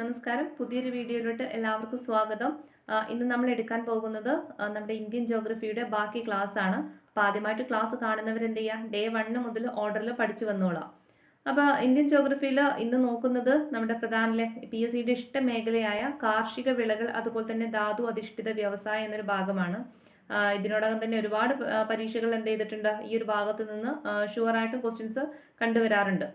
നമസ്കാരം. പുതിയൊരു വീഡിയോയിലോട്ട് എല്ലാവർക്കും സ്വാഗതം. ഇന്ന് നമ്മൾ എടുക്കാൻ പോകുന്നത് നമ്മുടെ ഇന്ത്യൻ ജോഗ്രഫിയുടെ ബാക്കി ക്ലാസ് ആണ്. അപ്പോൾ ആദ്യമായിട്ട് ക്ലാസ് കാണുന്നവർ എന്ത് ചെയ്യുക ഡേ വണ്ണ് മുതൽ ഓർഡറിൽ പഠിച്ചു വന്നോളാം. അപ്പോൾ ഇന്ത്യൻ ജോഗ്രഫിയിൽ ഇന്ന് നോക്കുന്നത് നമ്മുടെ പ്രധാന പി എസ് സിയുടെ ഇഷ്ട മേഖലയായ കാർഷിക വിളകൾ അതുപോലെ തന്നെ ധാതു അധിഷ്ഠിത വ്യവസായം എന്നൊരു ഭാഗമാണ്. ഇതിനോടകം തന്നെ ഒരുപാട് പരീക്ഷകൾ എന്ത് ചെയ്തിട്ടുണ്ട്? ഈ ഒരു ഭാഗത്ത് നിന്ന് ഷുവറായിട്ടും ക്വസ്റ്റ്യൻസ് കണ്ടുവരാറുണ്ട്.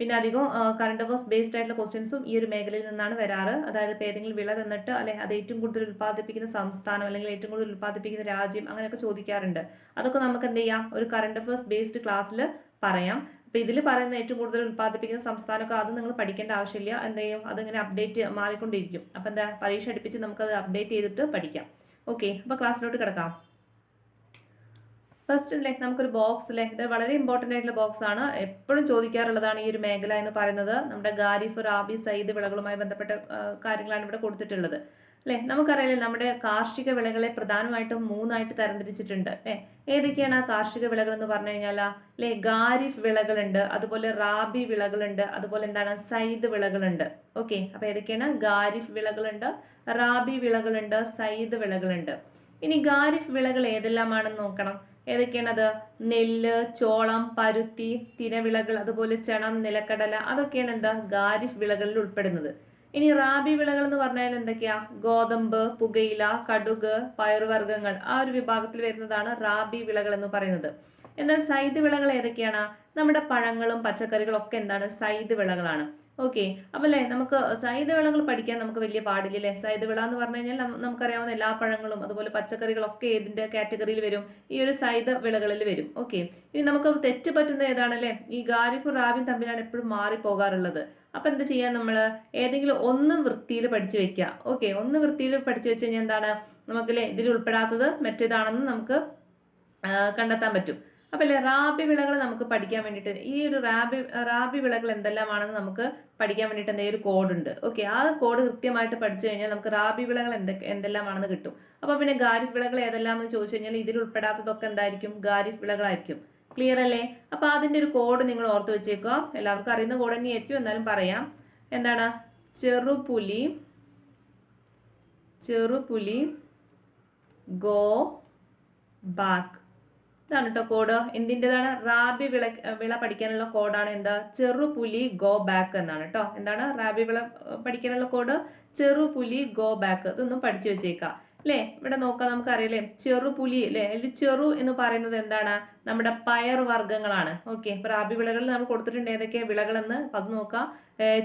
പിന്നെ അധികം കറണ്ട് അഫേഴ്സ് ബേസ്ഡ് ആയിട്ടുള്ള ക്വസ്റ്റ്യൻസും ഈ ഒരു മേഖലയിൽ നിന്നാണ് വരാറ്. അതായത് ഇപ്പോൾ ഏതെങ്കിലും വിള തന്നിട്ട് അല്ലെങ്കിൽ അത് ഏറ്റവും കൂടുതൽ ഉൽപ്പാദിപ്പിക്കുന്ന സംസ്ഥാനം അല്ലെങ്കിൽ ഏറ്റവും കൂടുതൽ ഉൽപ്പാദിപ്പിക്കുന്ന രാജ്യം അങ്ങനെയൊക്കെ ചോദിക്കാറുണ്ട്. അതൊക്കെ നമുക്ക് എന്ത് ചെയ്യാം? ഒരു കറണ്ട് അഫേഴ്സ് ബേസ്ഡ് ക്ലാസ്സിൽ പറയാം. അപ്പോൾ ഇതിൽ പറയുന്ന ഏറ്റവും കൂടുതൽ ഉൽപ്പാദിപ്പിക്കുന്ന സംസ്ഥാനമൊക്കെ അത് നിങ്ങൾ പഠിക്കേണ്ട ആവശ്യമില്ല. എന്ത് ചെയ്യും? അതിങ്ങനെ അപ്ഡേറ്റ് മാറിക്കൊണ്ടിരിക്കും. അപ്പോൾ എന്താ? പരീക്ഷ അടുപ്പിച്ച് നമുക്കത് അപ്ഡേറ്റ് ചെയ്തിട്ട് പഠിക്കാം. ഓക്കെ അപ്പോൾ ക്ലാസ്സിലോട്ട് കിടക്കാം. ഫസ്റ്റ് അല്ലേ നമുക്കൊരു ബോക്സ് അല്ലേ ഇത് വളരെ ഇമ്പോർട്ടന്റ് ആയിട്ടുള്ള ബോക്സ് ആണ്. എപ്പോഴും ചോദിക്കാറുള്ളതാണ് ഈ ഒരു മേഖല എന്ന് പറയുന്നത്. നമ്മുടെ ഗാരിഫ് റാബി സയ്യിദ് വിളകളുമായി ബന്ധപ്പെട്ട കാര്യങ്ങളാണ് ഇവിടെ കൊടുത്തിട്ടുള്ളത്. അല്ലേ നമുക്കറിയാലേ നമ്മുടെ കാർഷിക വിളകളെ പ്രധാനമായിട്ടും മൂന്നായിട്ട് തരംതിരിച്ചിട്ടുണ്ട്. അല്ലേ ഏതൊക്കെയാണ് ആ കാർഷിക വിളകൾ എന്ന് പറഞ്ഞു കഴിഞ്ഞാൽ അല്ലേ ഗാരിഫ് വിളകളുണ്ട് അതുപോലെ റാബി വിളകളുണ്ട് അതുപോലെ എന്താണ് സയ്യിദ് വിളകളുണ്ട്. ഓക്കെ അപ്പോൾ ഏതൊക്കെയാണ്? ഗാരിഫ് വിളകളുണ്ട് റാബി വിളകളുണ്ട് സയ്യിദ് വിളകളുണ്ട്. ഇനി ഗാരിഫ് വിളകൾ ഏതെല്ലാമാണെന്ന് നോക്കണം. ഏതൊക്കെയാണത്? നെല്ല് ചോളം പരുത്തി തിനവിളകൾ അതുപോലെ ചണം നിലക്കടല അതൊക്കെയാണ് എന്താ ഗാരിഫ് വിളകളിൽ ഉൾപ്പെടുന്നത്. ഇനി റാബി വിളകൾ എന്ന് പറഞ്ഞാൽ എന്തൊക്കെയാ? ഗോതമ്പ് പുകയില കടുക് പയറുവർഗങ്ങൾ. ആ ഒരു വിഭാഗത്തിൽ വരുന്നതാണ് റാബി വിളകൾ എന്ന് പറയുന്നത്. എന്നാൽ സൈദ് വിളകൾ ഏതൊക്കെയാണ്? നമ്മുടെ പഴങ്ങളും പച്ചക്കറികളും ഒക്കെ എന്താണ്? സൈദ് വിളകളാണ്. ഓക്കെ. അപ്പം അല്ലേ നമുക്ക് സൈതവിളകൾ വിളകൾ പഠിക്കാൻ നമുക്ക് വലിയ പാടില്ല അല്ലേ സൈതവിള വിള എന്ന് പറഞ്ഞു കഴിഞ്ഞാൽ നമുക്കറിയാവുന്ന എല്ലാ പഴങ്ങളും അതുപോലെ പച്ചക്കറികളൊക്കെ ഏതിന്റെ കാറ്റഗറിയിൽ വരും? ഈ ഒരു സൈദ് വിളകളിൽ വരും. ഓക്കെ. ഇനി നമുക്ക് തെറ്റ് പറ്റുന്ന ഏതാണല്ലേ? ഈ ഗാരിഫും റാബിയും തമ്മിലാണ് എപ്പോഴും മാറി പോകാറുള്ളത് അപ്പൊ എന്താ ചെയ്യാം നമ്മൾ ഏതെങ്കിലും ഒന്ന് വൃത്തിയിൽ പഠിച്ചു വെക്കുക ഓക്കെ. ഒന്ന് വൃത്തിയിൽ പഠിച്ചു വെച്ച് കഴിഞ്ഞാൽ എന്താണ്? നമുക്കല്ലേ ഇതിൽ ഉൾപ്പെടാത്തത് മറ്റേതാണെന്ന് നമുക്ക് കണ്ടെത്താൻ പറ്റും. അപ്പൊ അല്ലേ റാബി വിളകൾ നമുക്ക് പഠിക്കാൻ വേണ്ടിയിട്ട് ഈ ഒരു റാബി റാബി വിളകൾ എന്തെല്ലാമാണെന്ന് നമുക്ക് പഠിക്കാൻ വേണ്ടിയിട്ട് എന്തെങ്കിലും ഒരു കോഡ് ഉണ്ട് ഓക്കെ ആ കോഡ് കൃത്യമായിട്ട് പഠിച്ചു കഴിഞ്ഞാൽ നമുക്ക് റാബി വിളകൾ എന്തൊക്കെ എന്തെല്ലാമാണെന്ന് കിട്ടും. അപ്പോൾ പിന്നെ ഗാരിഫ് വിളകൾ ഏതെല്ലാം എന്ന് ചോദിച്ചു കഴിഞ്ഞാൽ ഇതിൽ ഉൾപ്പെടാത്തതൊക്കെ എന്തായിരിക്കും? ഗാരിഫ് വിളകളായിരിക്കും. ക്ലിയർ അല്ലേ? അപ്പോൾ അതിന്റെ ഒരു കോഡ് നിങ്ങൾ ഓർത്ത് വെച്ചേക്കുക. എല്ലാവർക്കും അറിയുന്ന കോഡ് തന്നെയായിരിക്കും. എന്നാലും പറയാം. എന്താണ്? ചെറുപുലി ചെറുപുലി ഗോ ബാക്ക്. ഇതാണ് കേട്ടോ കോഡ് എന്തിന്റെതാണ് റാബി വിള വിള പഠിക്കാനുള്ള കോഡാണ് എന്താ? ചെറുപുലി ഗോ ബാക്ക് എന്നാണ് കേട്ടോ എന്താണ്? റാബി വിള പഠിക്കാനുള്ള കോഡ് ചെറുപുലി ഗോ ബാക്ക് ഇതൊന്നും പഠിച്ചു വെച്ചേക്കാം. അല്ലേ ഇവിടെ നോക്കാം നമുക്കറിയില്ലേ? ചെറുപുലി അല്ലേ അതിൽ ചെറു എന്ന് പറയുന്നത് എന്താണ്? നമ്മുടെ പയർ വർഗങ്ങളാണ്. ഓക്കെ. അപ്പൊ റാബി വിളകളിൽ നമ്മൾ കൊടുത്തിട്ടുണ്ട് ഏതൊക്കെ വിളകളെന്ന്? അത് നോക്കാം.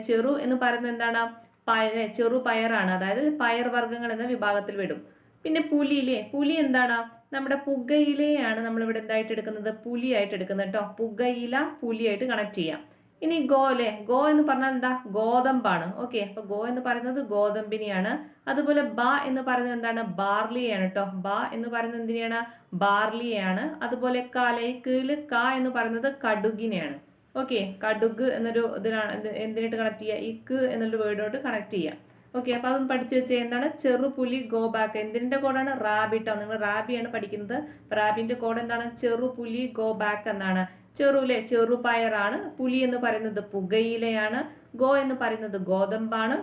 ചെറു എന്ന് പറയുന്നത് എന്താണ്? പയർ ചെറു പയറാണ്. അതായത് പയർ വർഗങ്ങൾ എന്ന വിഭാഗത്തിൽ വിടും. പിന്നെ പുലി ഇല്ലേ പുലി എന്താണ്? നമ്മുടെ പുകയിലയാണ് നമ്മൾ ഇവിടെ എന്തായിട്ട് എടുക്കുന്നത്? പുലിയായിട്ട് എടുക്കുന്നത് കേട്ടോ പുകയില പുലിയായിട്ട് കണക്ട് ചെയ്യാം. ഇനി ഗോ അല്ലേ? ഗോ എന്ന് പറഞ്ഞാൽ എന്താ? ഗോതമ്പാണ്. ഓക്കെ അപ്പൊ ഗോ എന്ന് പറയുന്നത് ഗോതമ്പിനെയാണ്. അതുപോലെ ബ എന്ന് പറയുന്നത് എന്താണ്? ബാർലിയാണ് കേട്ടോ ബ എന്ന് പറയുന്നത് എന്തിനെയാണ്? ബാർലിയാണ് അതുപോലെ കലൈക്കിൽ ക എന്ന് പറയുന്നത് കടുകിനെയാണ്. ഓക്കെ കടുക് എന്നൊരു ഇതിനാണ് എന്ത് എന്തിനായിട്ട് കണക്ട് ചെയ്യുക ഇക്ക് എന്നൊരു വേർഡോട്ട് കണക്ട് ചെയ്യാം. ഓക്കെ അപ്പോൾ അതൊന്ന് പഠിച്ചു വെച്ചാൽ എന്താണ്? ചെറുപുലി ഗോ ബാക്ക് എന്തിന്റെ കോഡാണ് റാബിട്ടോ നിങ്ങൾ റാബിയാണ് പഠിക്കുന്നത്. അപ്പൊ റാബിന്റെ കോഡ് എന്താണ്? ചെറുപുലി ഗോ ബാക്ക് എന്നാണ്. ചെറുലെ ചെറുപയറാണ്. പുലി എന്ന് പറയുന്നത് പുകയിലയാണ്. ഗോ എന്ന് പറയുന്നത് ഗോതമ്പാണ്.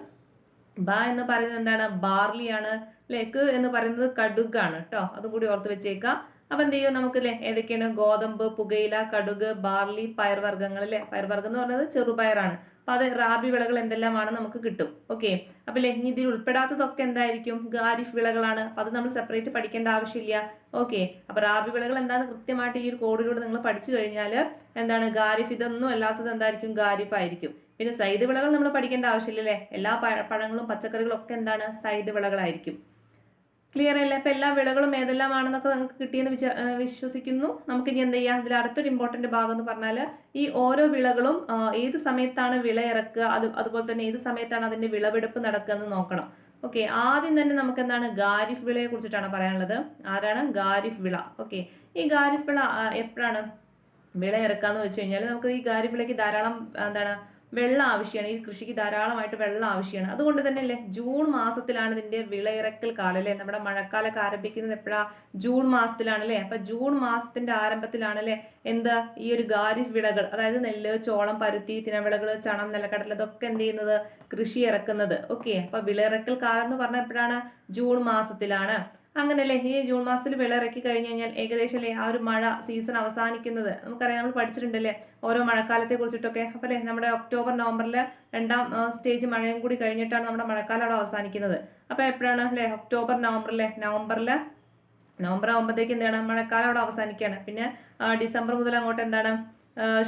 ബ എന്ന് പറയുന്നത് എന്താണ്? ബാർലിയാണ്. ലേക്ക് എന്ന് പറയുന്നത് കടുകാണ് കേട്ടോ അതും കൂടി ഓർത്ത് വെച്ചേക്കാം. അപ്പൊ എന്ത് ചെയ്യും നമുക്ക് അല്ലേ ഏതൊക്കെയാണ്? ഗോതമ്പ് പുകയില കടുക് ബാർലി പയർവർഗങ്ങൾ അല്ലേ പയർവർഗം എന്ന് പറയുന്നത് ചെറുപയറാണ്. അപ്പൊ അത് റാബി വിളകൾ എന്തെല്ലാമാണ് നമുക്ക് കിട്ടും. ഓക്കെ അപ്പോൾ ഇനി ഇതിൽ ഉൾപ്പെടാത്തതൊക്കെ എന്തായിരിക്കും? ഗാരിഫ് വിളകളാണ്. അപ്പൊ അത് നമ്മൾ സെപ്പറേറ്റ് പഠിക്കേണ്ട ആവശ്യമില്ല. ഓക്കെ അപ്പോൾ റാബി വിളകൾ എന്താണ് കൃത്യമായിട്ട് ഈ ഒരു കോഡിലൂടെ നിങ്ങൾ പഠിച്ചു കഴിഞ്ഞാൽ എന്താണ്? ഗാരിഫ് ഇതൊന്നും അല്ലാത്തത് എന്തായിരിക്കും? ഗാരിഫ് ആയിരിക്കും. പിന്നെ സൈദ് വിളകൾ നമ്മൾ പഠിക്കേണ്ട ആവശ്യമില്ലല്ലേ എല്ലാ പഴങ്ങളും പച്ചക്കറികളും ഒക്കെ എന്താണ്? സൈദ് വിളകളായിരിക്കും. ക്ലിയർ അല്ലേ? അപ്പോൾ എല്ലാ വിളകളും ഏതെല്ലാമാണെന്നൊക്കെ നമുക്ക് കിട്ടിയെന്ന് വിചാ വിശ്വസിക്കുന്നു. നമുക്കിനി എന്ത് ചെയ്യാം ഇതിൽ അടുത്തൊരു ഇമ്പോർട്ടന്റ് ഭാഗം എന്ന് പറഞ്ഞാൽ ഈ ഓരോ വിളകളും ഏത് സമയത്താണ് വിള ഇറക്കുക? അത് അതുപോലെ തന്നെ ഏത് സമയത്താണ് അതിന്റെ വിളവെടുപ്പ് നടക്കുക എന്ന് നോക്കണം. ഓക്കെ ആദ്യം തന്നെ നമുക്ക് എന്താണ് ഗാരിഫ് വിളയെ കുറിച്ചിട്ടാണ് പറയാനുള്ളത്. ആരാണ്? ഗാരിഫ് വിള. ഓക്കെ ഈ ഗാരിഫ് വിള എപ്പോഴാണ് വിള ഇറക്കാന്ന് വെച്ച് കഴിഞ്ഞാൽ നമുക്ക് ഈ ഗാരിഫ് വിളയ്ക്ക് ധാരാളം എന്താണ് വെള്ളം ആവശ്യമാണ്. ഈ കൃഷിക്ക് ധാരാളമായിട്ട് വെള്ളം ആവശ്യമാണ്. അതുകൊണ്ട് തന്നെ അല്ലേ ജൂൺ മാസത്തിലാണ് ഇതിന്റെ വിളയിറക്കൽ കാലം അല്ലേ? നമ്മുടെ മഴക്കാലമൊക്കെ ആരംഭിക്കുന്നത് എപ്പോഴാ? ജൂൺ മാസത്തിലാണ് അല്ലേ അപ്പൊ ജൂൺ മാസത്തിന്റെ ആരംഭത്തിലാണ് അല്ലേ എന്താ ഈ ഒരു ഖാരിഫ് വിളകൾ അതായത് നെല്ല് ചോളം പരുത്തി തിനവിളകൾ ചണം നിലക്കടല ഇതൊക്കെ എന്ത് ചെയ്യുന്നത്? കൃഷി ഇറക്കുന്നത്. ഓക്കെ. അപ്പൊ വിളയിറക്കൽ കാലം എന്ന് പറഞ്ഞ എപ്പോഴാണ്? ജൂൺ മാസത്തിലാണ്. അങ്ങനല്ലേ? ഈ ജൂൺ മാസത്തിൽ വിളയിറക്കി കഴിഞ്ഞു കഴിഞ്ഞാൽ ഏകദേശം അല്ലേ ആ ഒരു മഴ സീസൺ അവസാനിക്കുന്നത്? നമുക്കറിയാം നമ്മൾ പഠിച്ചിട്ടുണ്ടല്ലേ ഓരോ മഴക്കാലത്തെ കുറിച്ചിട്ടൊക്കെ. അപ്പോൾ അല്ലേ നമ്മുടെ ഒക്ടോബർ നവംബറിൽ രണ്ടാം സ്റ്റേജ് മഴയും കൂടി കഴിഞ്ഞിട്ടാണ് നമ്മുടെ മഴക്കാലം അവിടെ അവസാനിക്കുന്നത്. അപ്പോൾ എപ്പോഴാണ് അല്ലേ? ഒക്ടോബർ നവംബറിലെ നവംബറിൽ നവംബർ ആകുമ്പോഴത്തേക്ക് എന്താണ്? മഴക്കാലം അവിടെ അവസാനിക്കുകയാണ്. പിന്നെ ഡിസംബർ മുതൽ അങ്ങോട്ട് എന്താണ്?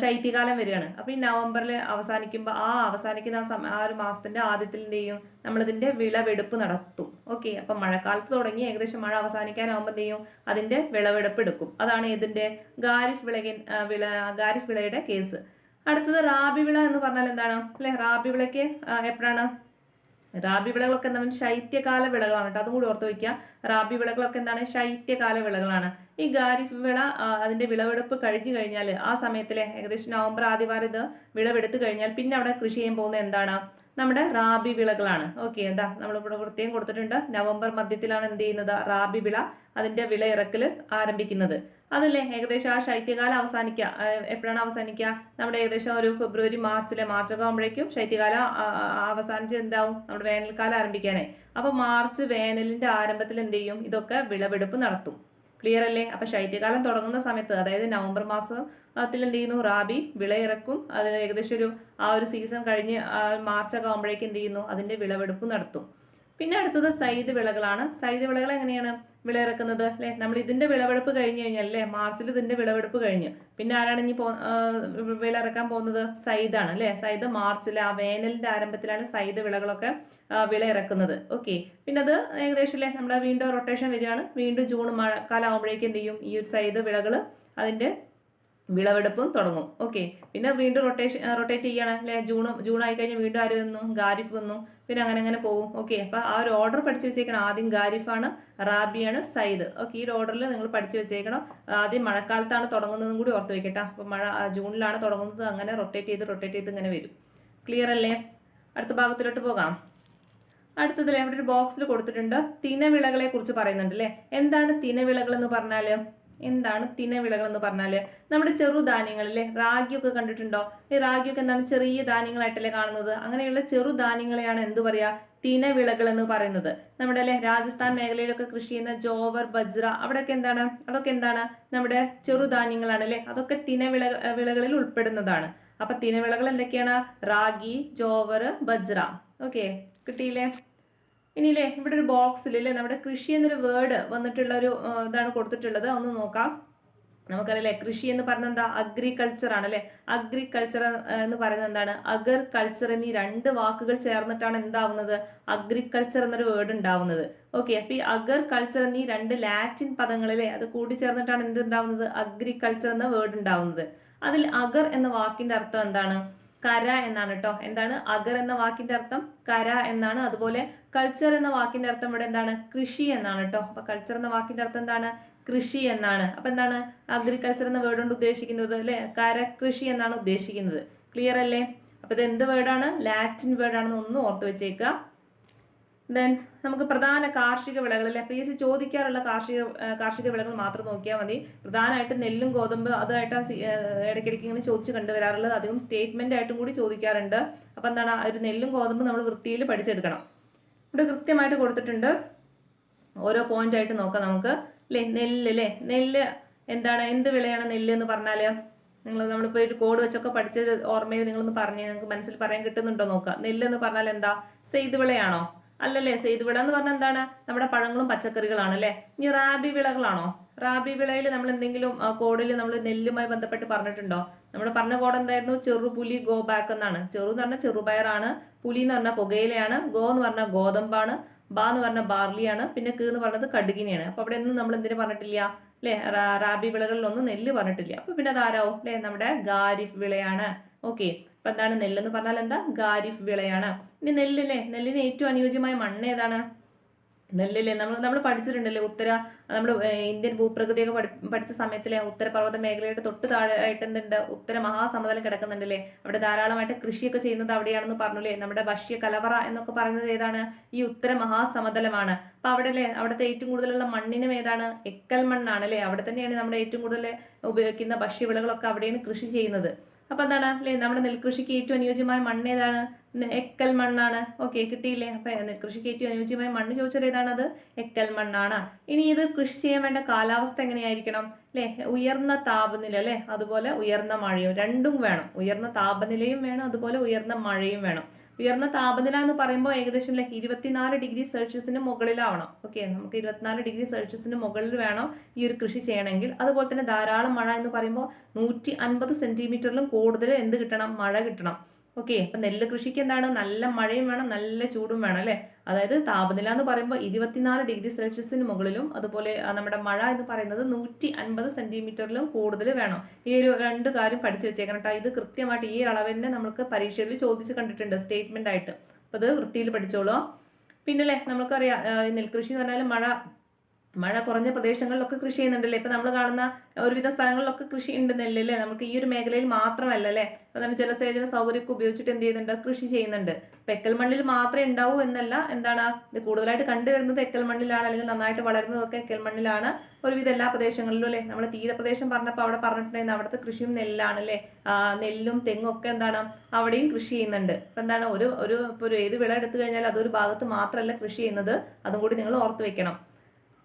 ശൈത്യകാലം വരികയാണ്. അപ്പോൾ ഈ നവംബറിൽ അവസാനിക്കുമ്പോൾ ആ അവസാനിക്കുന്ന ആ സമ ആ ഒരു മാസത്തിന്റെ ആദ്യത്തിൽ എന്ത് ചെയ്യും? നമ്മളിതിന്റെ വിളവെടുപ്പ് നടത്തും. ഓക്കെ. അപ്പം മഴക്കാലത്ത് തുടങ്ങി ഏകദേശം മഴ അവസാനിക്കാനാവുമ്പോൾ എന്ത് ചെയ്യും? അതിന്റെ വിളവെടുപ്പ് എടുക്കും. അതാണ് ഇതിന്റെ ഗാരിഫ് വിളകൻ വിള ഗാരിഫ് വിളയുടെ കേസ്. അടുത്തത് റാബി വിള എന്ന് പറഞ്ഞാൽ എന്താണ്? അല്ലെ? റാബി വിളയ്ക്ക് എപ്പോഴാണ്? റാബി വിളകളൊക്കെ എന്താണ് ശൈത്യകാല വിളകളാണ് കേട്ടോ. അതും കൂടി ഓർത്ത് വയ്ക്കുക. റാബി വിളകളൊക്കെ എന്താണ്? ശൈത്യകാല വിളകളാണ്. ഈ ഖാരിഫ് വിള അതിന്റെ വിളവെടുപ്പ് കഴിഞ്ഞു കഴിഞ്ഞാൽ ആ സമയത്തിലെ ഏകദേശം നവംബർ ആദ്യവാരം ഇത് വിളവെടുത്ത് കഴിഞ്ഞാൽ പിന്നെ അവിടെ കൃഷി ചെയ്യാൻ പോകുന്നത് എന്താണ്? നമ്മുടെ റാബി വിളകളാണ്. ഓക്കെ എന്താ? നമ്മളിവിടെ പ്രത്യേകം കൊടുത്തിട്ടുണ്ട്. നവംബർ മധ്യത്തിലാണ് എന്ത് ചെയ്യുന്നത്? റാബി വിള അതിന്റെ വിള ഇറക്കൽ ആരംഭിക്കുന്നത്. അതല്ലേ? ഏകദേശം ആ ശൈത്യകാലം അവസാനിക്കുക എപ്പോഴാണ് അവസാനിക്കുക നമ്മുടെ ഏകദേശം ഒരു ഫെബ്രുവരി മാർച്ചിലെ മാർച്ചൊക്കെ ആകുമ്പോഴേക്കും ശൈത്യകാലം അവസാനിച്ച് എന്താവും? നമ്മുടെ വേനൽക്കാലം ആരംഭിക്കാനായി അപ്പൊ മാർച്ച് വേനലിന്റെ ആരംഭത്തിൽ എന്ത് ചെയ്യും? ഇതൊക്കെ വിളവെടുപ്പ് നടത്തും. ക്ലിയർ അല്ലേ? അപ്പൊ ശൈത്യകാലം തുടങ്ങുന്ന സമയത്ത് അതായത് നവംബർ മാസത്തിൽ എന്ത് ചെയ്യുന്നു? റാബി വിളയിറക്കും. അത് ഏകദേശം ഒരു ആ ഒരു സീസൺ കഴിഞ്ഞ് മാർച്ചൊക്കെ ആകുമ്പോഴേക്കും എന്ത് ചെയ്യുന്നു? അതിന്റെ വിളവെടുപ്പ് നടത്തും. പിന്നെ അടുത്തത് സൈദ് വിളകളാണ്. സൈദ് വിളകൾ എങ്ങനെയാണ് വിളയിറക്കുന്നത്? അല്ലെ? നമ്മൾ ഇതിന്റെ വിളവെടുപ്പ് കഴിഞ്ഞു കഴിഞ്ഞാൽ അല്ലെ? മാർച്ചിൽ ഇതിന്റെ വിളവെടുപ്പ് കഴിഞ്ഞു. പിന്നെ ആരാണ് ഇനി പോ വിളയിറക്കാൻ പോകുന്നത്? സൈദാണ് അല്ലെ? സൈദ് മാർച്ചിൽ ആ വേനലിന്റെ ആരംഭത്തിലാണ് സൈദ് വിളകളൊക്കെ വിളയിറക്കുന്നത്. ഓക്കെ. പിന്നെ അത് ഏകദേശം അല്ലെ? നമ്മുടെ വീണ്ടും റൊട്ടേഷൻ വരികയാണ്. വീണ്ടും ജൂൺ മഴക്കാലം ആകുമ്പോഴേക്കും എന്ത് ചെയ്യും? ഈ ഒരു സൈദ് വിളകൾ അതിന്റെ വിളവെടുപ്പും തുടങ്ങും. ഓക്കെ പിന്നെ വീണ്ടും റൊട്ടേഷൻ റൊട്ടേറ്റ് ചെയ്യണം. അല്ലെ? ജൂണ് ജൂൺ ആയി കഴിഞ്ഞാൽ വീണ്ടും ആര് വന്നു ഗാരിഫ് വന്നു. പിന്നെ അങ്ങനെ അങ്ങനെ പോകും. ഓക്കെ അപ്പൊ ആ ഒരു ഓർഡർ പഠിച്ചു വെച്ചേക്കണം ആദ്യം ഗാരിഫാണ് റാബിയാണ് സൈദ് ഓക്കെ ഈ ഒരു ഓർഡറിൽ നിങ്ങൾ പഠിച്ചു വെച്ചേക്കണം. ആദ്യം മഴക്കാലത്താണ് തുടങ്ങുന്നതും കൂടി ഓർത്ത് വെക്കട്ടെ. അപ്പൊ മഴ ജൂണിലാണ് തുടങ്ങുന്നത്. അങ്ങനെ റൊട്ടേറ്റ് ചെയ്ത് റൊട്ടേറ്റ് ചെയ്ത് ഇങ്ങനെ വരും. ക്ലിയർ അല്ലേ? അടുത്ത ഭാഗത്തിലോട്ട് പോകാം. അടുത്തതിൽ അവിടെ ഒരു ബോക്സിൽ കൊടുത്തിട്ടുണ്ട്. തിനവിളകളെ കുറിച്ച് പറയുന്നുണ്ട് അല്ലേ? എന്താണ് തിനവിളകൾ എന്ന് പറഞ്ഞാൽ? എന്താണ് തിനവിളകൾ എന്ന് പറഞ്ഞാൽ നമ്മുടെ ചെറുധാന്യങ്ങളിലെ റാഗിയൊക്കെ കണ്ടിട്ടുണ്ടോ? ഈ റാഗിയൊക്കെ എന്താണ് ചെറിയ ധാന്യങ്ങളായിട്ടല്ലേ കാണുന്നത്? അങ്ങനെയുള്ള ചെറുധാന്യങ്ങളെയാണ് എന്ത് പറയാ തിനവിളകൾ എന്ന് പറയുന്നത്. നമ്മുടെ അല്ലെ രാജസ്ഥാൻ മേഖലയിലൊക്കെ കൃഷി ചെയ്യുന്ന ജോവർ ബജ്ര അവിടെയൊക്കെ എന്താണ്? അതൊക്കെ എന്താണ് നമ്മുടെ ചെറുധാന്യങ്ങളാണ് അല്ലെ? അതൊക്കെ തിനവിള വിളകളിൽ ഉൾപ്പെടുന്നതാണ്. അപ്പൊ തിനവിളകൾ എന്തൊക്കെയാണ്? റാഗി ജോവർ ബജ്ര. ഓക്കെ കിട്ടിയില്ലേ? ഇനിയില്ലേ ഇവിടെ ഒരു ബോക്സിൽ അല്ലേ നമ്മുടെ കൃഷി എന്നൊരു വേർഡ് വന്നിട്ടുള്ള ഒരു ഇതാണ് കൊടുത്തിട്ടുള്ളത്. ഒന്ന് നോക്കാം. നമുക്കറിയില്ലേ കൃഷി എന്ന് പറഞ്ഞ എന്താ? അഗ്രികൾച്ചർ ആണ് അല്ലെ അഗ്രികൾച്ചർ എന്ന് പറയുന്നത് എന്താണ്? അഗർ കൾച്ചർ എന്നീ രണ്ട് വാക്കുകൾ ചേർന്നിട്ടാണ് എന്താവുന്നത്? അഗ്രികൾച്ചർ എന്നൊരു വേർഡ് ഉണ്ടാവുന്നത്. ഓക്കെ അപ്പൊ ഈ അഗർ കൾച്ചർ എന്നീ രണ്ട് ലാറ്റിൻ പദങ്ങളിലെ അത് കൂടി ചേർന്നിട്ടാണ് എന്ത് ഉണ്ടാവുന്നത് അഗ്രികൾച്ചർ എന്ന വേർഡ് ഉണ്ടാവുന്നത്. അതിൽ അഗർ എന്ന വാക്കിന്റെ അർത്ഥം എന്താണ്? കര എന്നാണ് കേട്ടോ എന്താണ്? അഗർ എന്ന വാക്കിന്റെ അർത്ഥം കര എന്നാണ്. അതുപോലെ കൾച്ചർ എന്ന വാക്കിന്റെ അർത്ഥം ഇവിടെ എന്താണ്? കൃഷി എന്നാണ് കേട്ടോ അപ്പൊ കൾച്ചർ എന്ന വാക്കിന്റെ അർത്ഥം എന്താണ്? കൃഷി എന്നാണ്. അപ്പൊ എന്താണ് അഗ്രികൾച്ചർ എന്ന വേർഡ് കൊണ്ട് ഉദ്ദേശിക്കുന്നത് അല്ലെ കരകൃഷി എന്നാണ് ഉദ്ദേശിക്കുന്നത്. ക്ലിയർ അല്ലേ? അപ്പൊ ഇത് എന്ത് വേർഡാണ് ലാറ്റിൻ വേർഡാണെന്ന് ഒന്ന് ഓർത്ത് വെച്ചേക്കുക ദെൻ നമുക്ക് പ്രധാന കാർഷിക അല്ലെ പി എസ് സി ചോദിക്കാറുള്ള കാർഷിക കാർഷിക വിളകൾ മാത്രം നോക്കിയാൽ മതി. പ്രധാനമായിട്ട് നെല്ലും ഗോതമ്പ് അതുമായിട്ടാണ് ഇടയ്ക്കിടയ്ക്ക് ഇങ്ങനെ ചോദിച്ച് കണ്ടുവരാറുള്ളത്. അധികം സ്റ്റേറ്റ്മെന്റ് ആയിട്ടും കൂടി ചോദിക്കാറുണ്ട്. അപ്പം എന്താണ് ഒരു നെല്ലും ഗോതമ്പും നമ്മൾ വൃത്തിയിൽ പഠിച്ചെടുക്കണം. ഇവിടെ കൃത്യമായിട്ട് കൊടുത്തിട്ടുണ്ട്. ഓരോ പോയിന്റ് ആയിട്ട് നോക്കാം നമുക്ക്. അല്ലേ നെല്ല് അല്ലേ നെല്ല് എന്താണ് എന്ത് വിളയാണ് നെല്ല് എന്ന് പറഞ്ഞാൽ നിങ്ങൾ നമ്മളിപ്പോൾ ഒരു കോഡ് വെച്ചൊക്കെ പഠിച്ച ഓർമ്മയിൽ നിങ്ങളൊന്ന് പറഞ്ഞു നിങ്ങൾക്ക് മനസ്സിൽ പറയാൻ കിട്ടുന്നുണ്ടോ നോക്കാം. നെല്ല് എന്ന് പറഞ്ഞാൽ എന്താ? സെയ്ത് വിളയാണോ? അല്ലല്ലേ സെയ്ത് വിള എന്ന് പറഞ്ഞാൽ എന്താണ്? നമ്മുടെ പഴങ്ങളും പച്ചക്കറികളാണ് അല്ലേ ഇനി റാബി വിളകളാണോ? റാബി വിളയിൽ നമ്മൾ എന്തെങ്കിലും കോഡിൽ നമ്മൾ നെല്ലുമായി ബന്ധപ്പെട്ട് പറഞ്ഞിട്ടുണ്ടോ? നമ്മൾ പറഞ്ഞ കോഡ് എന്തായിരുന്നു? ചെറുപുലി ഗോ ബാക്ക് എന്നാണ്. ചെറു എന്ന് പറഞ്ഞാൽ ചെറുപയറാണ് പുലി എന്ന് പറഞ്ഞാൽ പുകയിലയാണ് ഗോ എന്ന് പറഞ്ഞാൽ ഗോതമ്പാണ് ബാ എന്ന് പറഞ്ഞ ബാർലിയാണ് പിന്നെ കീ എന്ന് പറഞ്ഞത് കടുകിനെയാണ്. അപ്പൊ അവിടെ ഒന്നും നമ്മൾ എന്തിനു പറഞ്ഞിട്ടില്ല? അല്ലെ റാബി വിളകളിലൊന്നും നെല്ല് പറഞ്ഞിട്ടില്ല. അപ്പോൾ പിന്നെ അതാരാവും? അല്ലെ നമ്മുടെ ഗാരിഫ് വിളയാണ്. ഓക്കെ. അപ്പൊ എന്താണ് നെല്ലെന്ന് പറഞ്ഞാൽ എന്താ? ഖാരിഫ് വിളയാണ്. ഇനി നെല്ലിലെ നെല്ലിന് ഏറ്റവും അനുയോജ്യമായ മണ്ണ് ഏതാണ്? നെല്ലില്ലേ നമ്മൾ നമ്മൾ പഠിച്ചിട്ടുണ്ടല്ലേ ഉത്തര നമ്മൾ ഇന്ത്യൻ ഭൂപ്രകൃതിയൊക്കെ പഠി പഠിച്ച സമയത്തിലെ ഉത്തരപർവത മേഖലയുടെ തൊട്ട് താഴെ ആയിട്ട് എന്തുണ്ട്? ഉത്തര മഹാസമതലം കിടക്കുന്നുണ്ടല്ലേ? അവിടെ ധാരാളമായിട്ട് കൃഷിയൊക്കെ ചെയ്യുന്നത് അവിടെയാണെന്ന് പറഞ്ഞില്ലേ? നമ്മുടെ ഭക്ഷ്യ കലവറ എന്നൊക്കെ പറയുന്നത് ഏതാണ്? ഈ ഉത്തര മഹാസമതലമാണ്. അപ്പൊ അവിടെ അല്ലേ അവിടുത്തെ ഏറ്റവും കൂടുതലുള്ള മണ്ണിനും ഏതാണ്? എക്കൽ മണ്ണാണ് അല്ലേ അവിടെ തന്നെയാണ് നമ്മുടെ ഏറ്റവും കൂടുതൽ ഉപയോഗിക്കുന്ന ഭക്ഷ്യവിളകളൊക്കെ അവിടെയാണ് കൃഷി ചെയ്യുന്നത്. അപ്പൊ എന്താണ്? അല്ലേ നമ്മുടെ നെൽകൃഷിക്ക് ഏറ്റവും അനുയോജ്യമായ മണ്ണ് ഏതാണ്? എക്കൽ മണ്ണാണ്. ഓക്കെ കിട്ടിയില്ലേ? അപ്പൊ നെൽകൃഷിക്ക് ഏറ്റവും അനുയോജ്യമായ മണ്ണ് ചോദിച്ചാൽ ഏതാണത് എക്കൽ മണ്ണാണ്. ഇനി ഇത് കൃഷി ചെയ്യാൻ വേണ്ട കാലാവസ്ഥ എങ്ങനെയായിരിക്കണം? അല്ലേ ഉയർന്ന താപനില അല്ലേ അതുപോലെ ഉയർന്ന മഴയും രണ്ടും വേണം. ഉയർന്ന താപനിലയും വേണം അതുപോലെ ഉയർന്ന മഴയും വേണം. ഉയർന്ന താപനില എന്ന് പറയുമ്പോൾ ഏകദേശം ലൈക്ക് ഇരുപത്തിനാല് ഡിഗ്രി സെൽഷ്യസിന് മുകളിലാവണം. ഓക്കെ നമുക്ക് ഇരുപത്തിനാല് ഡിഗ്രി സെൽഷ്യസിന് മുകളിൽ വേണം ഈ ഒരു കൃഷി ചെയ്യണമെങ്കിൽ. അതുപോലെ തന്നെ ധാരാളം മഴ എന്ന് പറയുമ്പോൾ നൂറ്റി അൻപത് സെന്റിമീറ്ററിലും കൂടുതൽ എന്ത് കിട്ടണം? മഴ കിട്ടണം. ഓക്കെ അപ്പൊ നെല്ല് കൃഷിക്ക് എന്താണ്? നല്ല മഴയും വേണം നല്ല ചൂടും വേണം അല്ലെ? അതായത് താപനില എന്ന് പറയുമ്പോൾ ഇരുപത്തിനാല് ഡിഗ്രി സെൽഷ്യസിന് മുകളിലും അതുപോലെ നമ്മുടെ മഴ എന്ന് പറയുന്നത് നൂറ്റി അൻപത് സെന്റിമീറ്ററിലും കൂടുതൽ വേണം. ഈ ഒരു രണ്ട് കാര്യം പഠിച്ചു വെച്ചേക്കണം കേട്ടോ. ഇത് കൃത്യമായിട്ട് ഈ അളവിനെ നമുക്ക് പരീക്ഷയിൽ ചോദിച്ച് കണ്ടിട്ടുണ്ട് സ്റ്റേറ്റ്മെന്റ് ആയിട്ട്. അപ്പൊ അത് വൃത്തിയിൽ പഠിച്ചോളൂ. പിന്നല്ലേ നമുക്കറിയാം നെൽകൃഷി എന്ന് പറഞ്ഞാൽ മഴ മഴ കുറഞ്ഞ പ്രദേശങ്ങളിലൊക്കെ കൃഷി ചെയ്യുന്നുണ്ടല്ലേ? ഇപ്പൊ നമ്മൾ കാണുന്ന ഒരുവിധ സ്ഥലങ്ങളിലൊക്കെ കൃഷി ഉണ്ടെന്നല്ലേ നമുക്ക് ഈ ഒരു മേഖലയിൽ മാത്രമല്ല അല്ലേ? അതാണ് ജലസേചന സൗകര്യമൊക്കെ ഉപയോഗിച്ചിട്ട് എന്ത് ചെയ്യുന്നുണ്ട്? കൃഷി ചെയ്യുന്നുണ്ട്. പെക്കൽ മണ്ണിൽ മാത്രമേ ഉണ്ടാവൂ എന്നല്ല എന്താണ് ഇത് കൂടുതലായിട്ട് കണ്ടുവരുന്നത് എക്കൽ മണ്ണിലാണ് അല്ലെങ്കിൽ നന്നായിട്ട് വളരുന്നതൊക്കെ എക്കൽ മണ്ണിലാണ് ഒരുവിധ എല്ലാ പ്രദേശങ്ങളിലും അല്ലേ? നമ്മൾ തീരപ്രദേശം പറഞ്ഞപ്പോൾ അവിടെ പറഞ്ഞിട്ടുണ്ടായിരുന്നു അവിടുത്തെ കൃഷിയും നെല്ലാണ് അല്ലേ? നെല്ലും തെങ്ങും ഒക്കെ എന്താണ് അവിടെയും കൃഷി ചെയ്യുന്നുണ്ട്. അപ്പൊ എന്താണ് ഒരു ഒരു ഇപ്പൊ ഒരു ഏത് വിള എടുത്തു കഴിഞ്ഞാൽ അതൊരു ഭാഗത്ത് മാത്രമല്ല കൃഷി ചെയ്യുന്നത്. അതും കൂടി നിങ്ങൾ ഓർത്ത് വെക്കണം.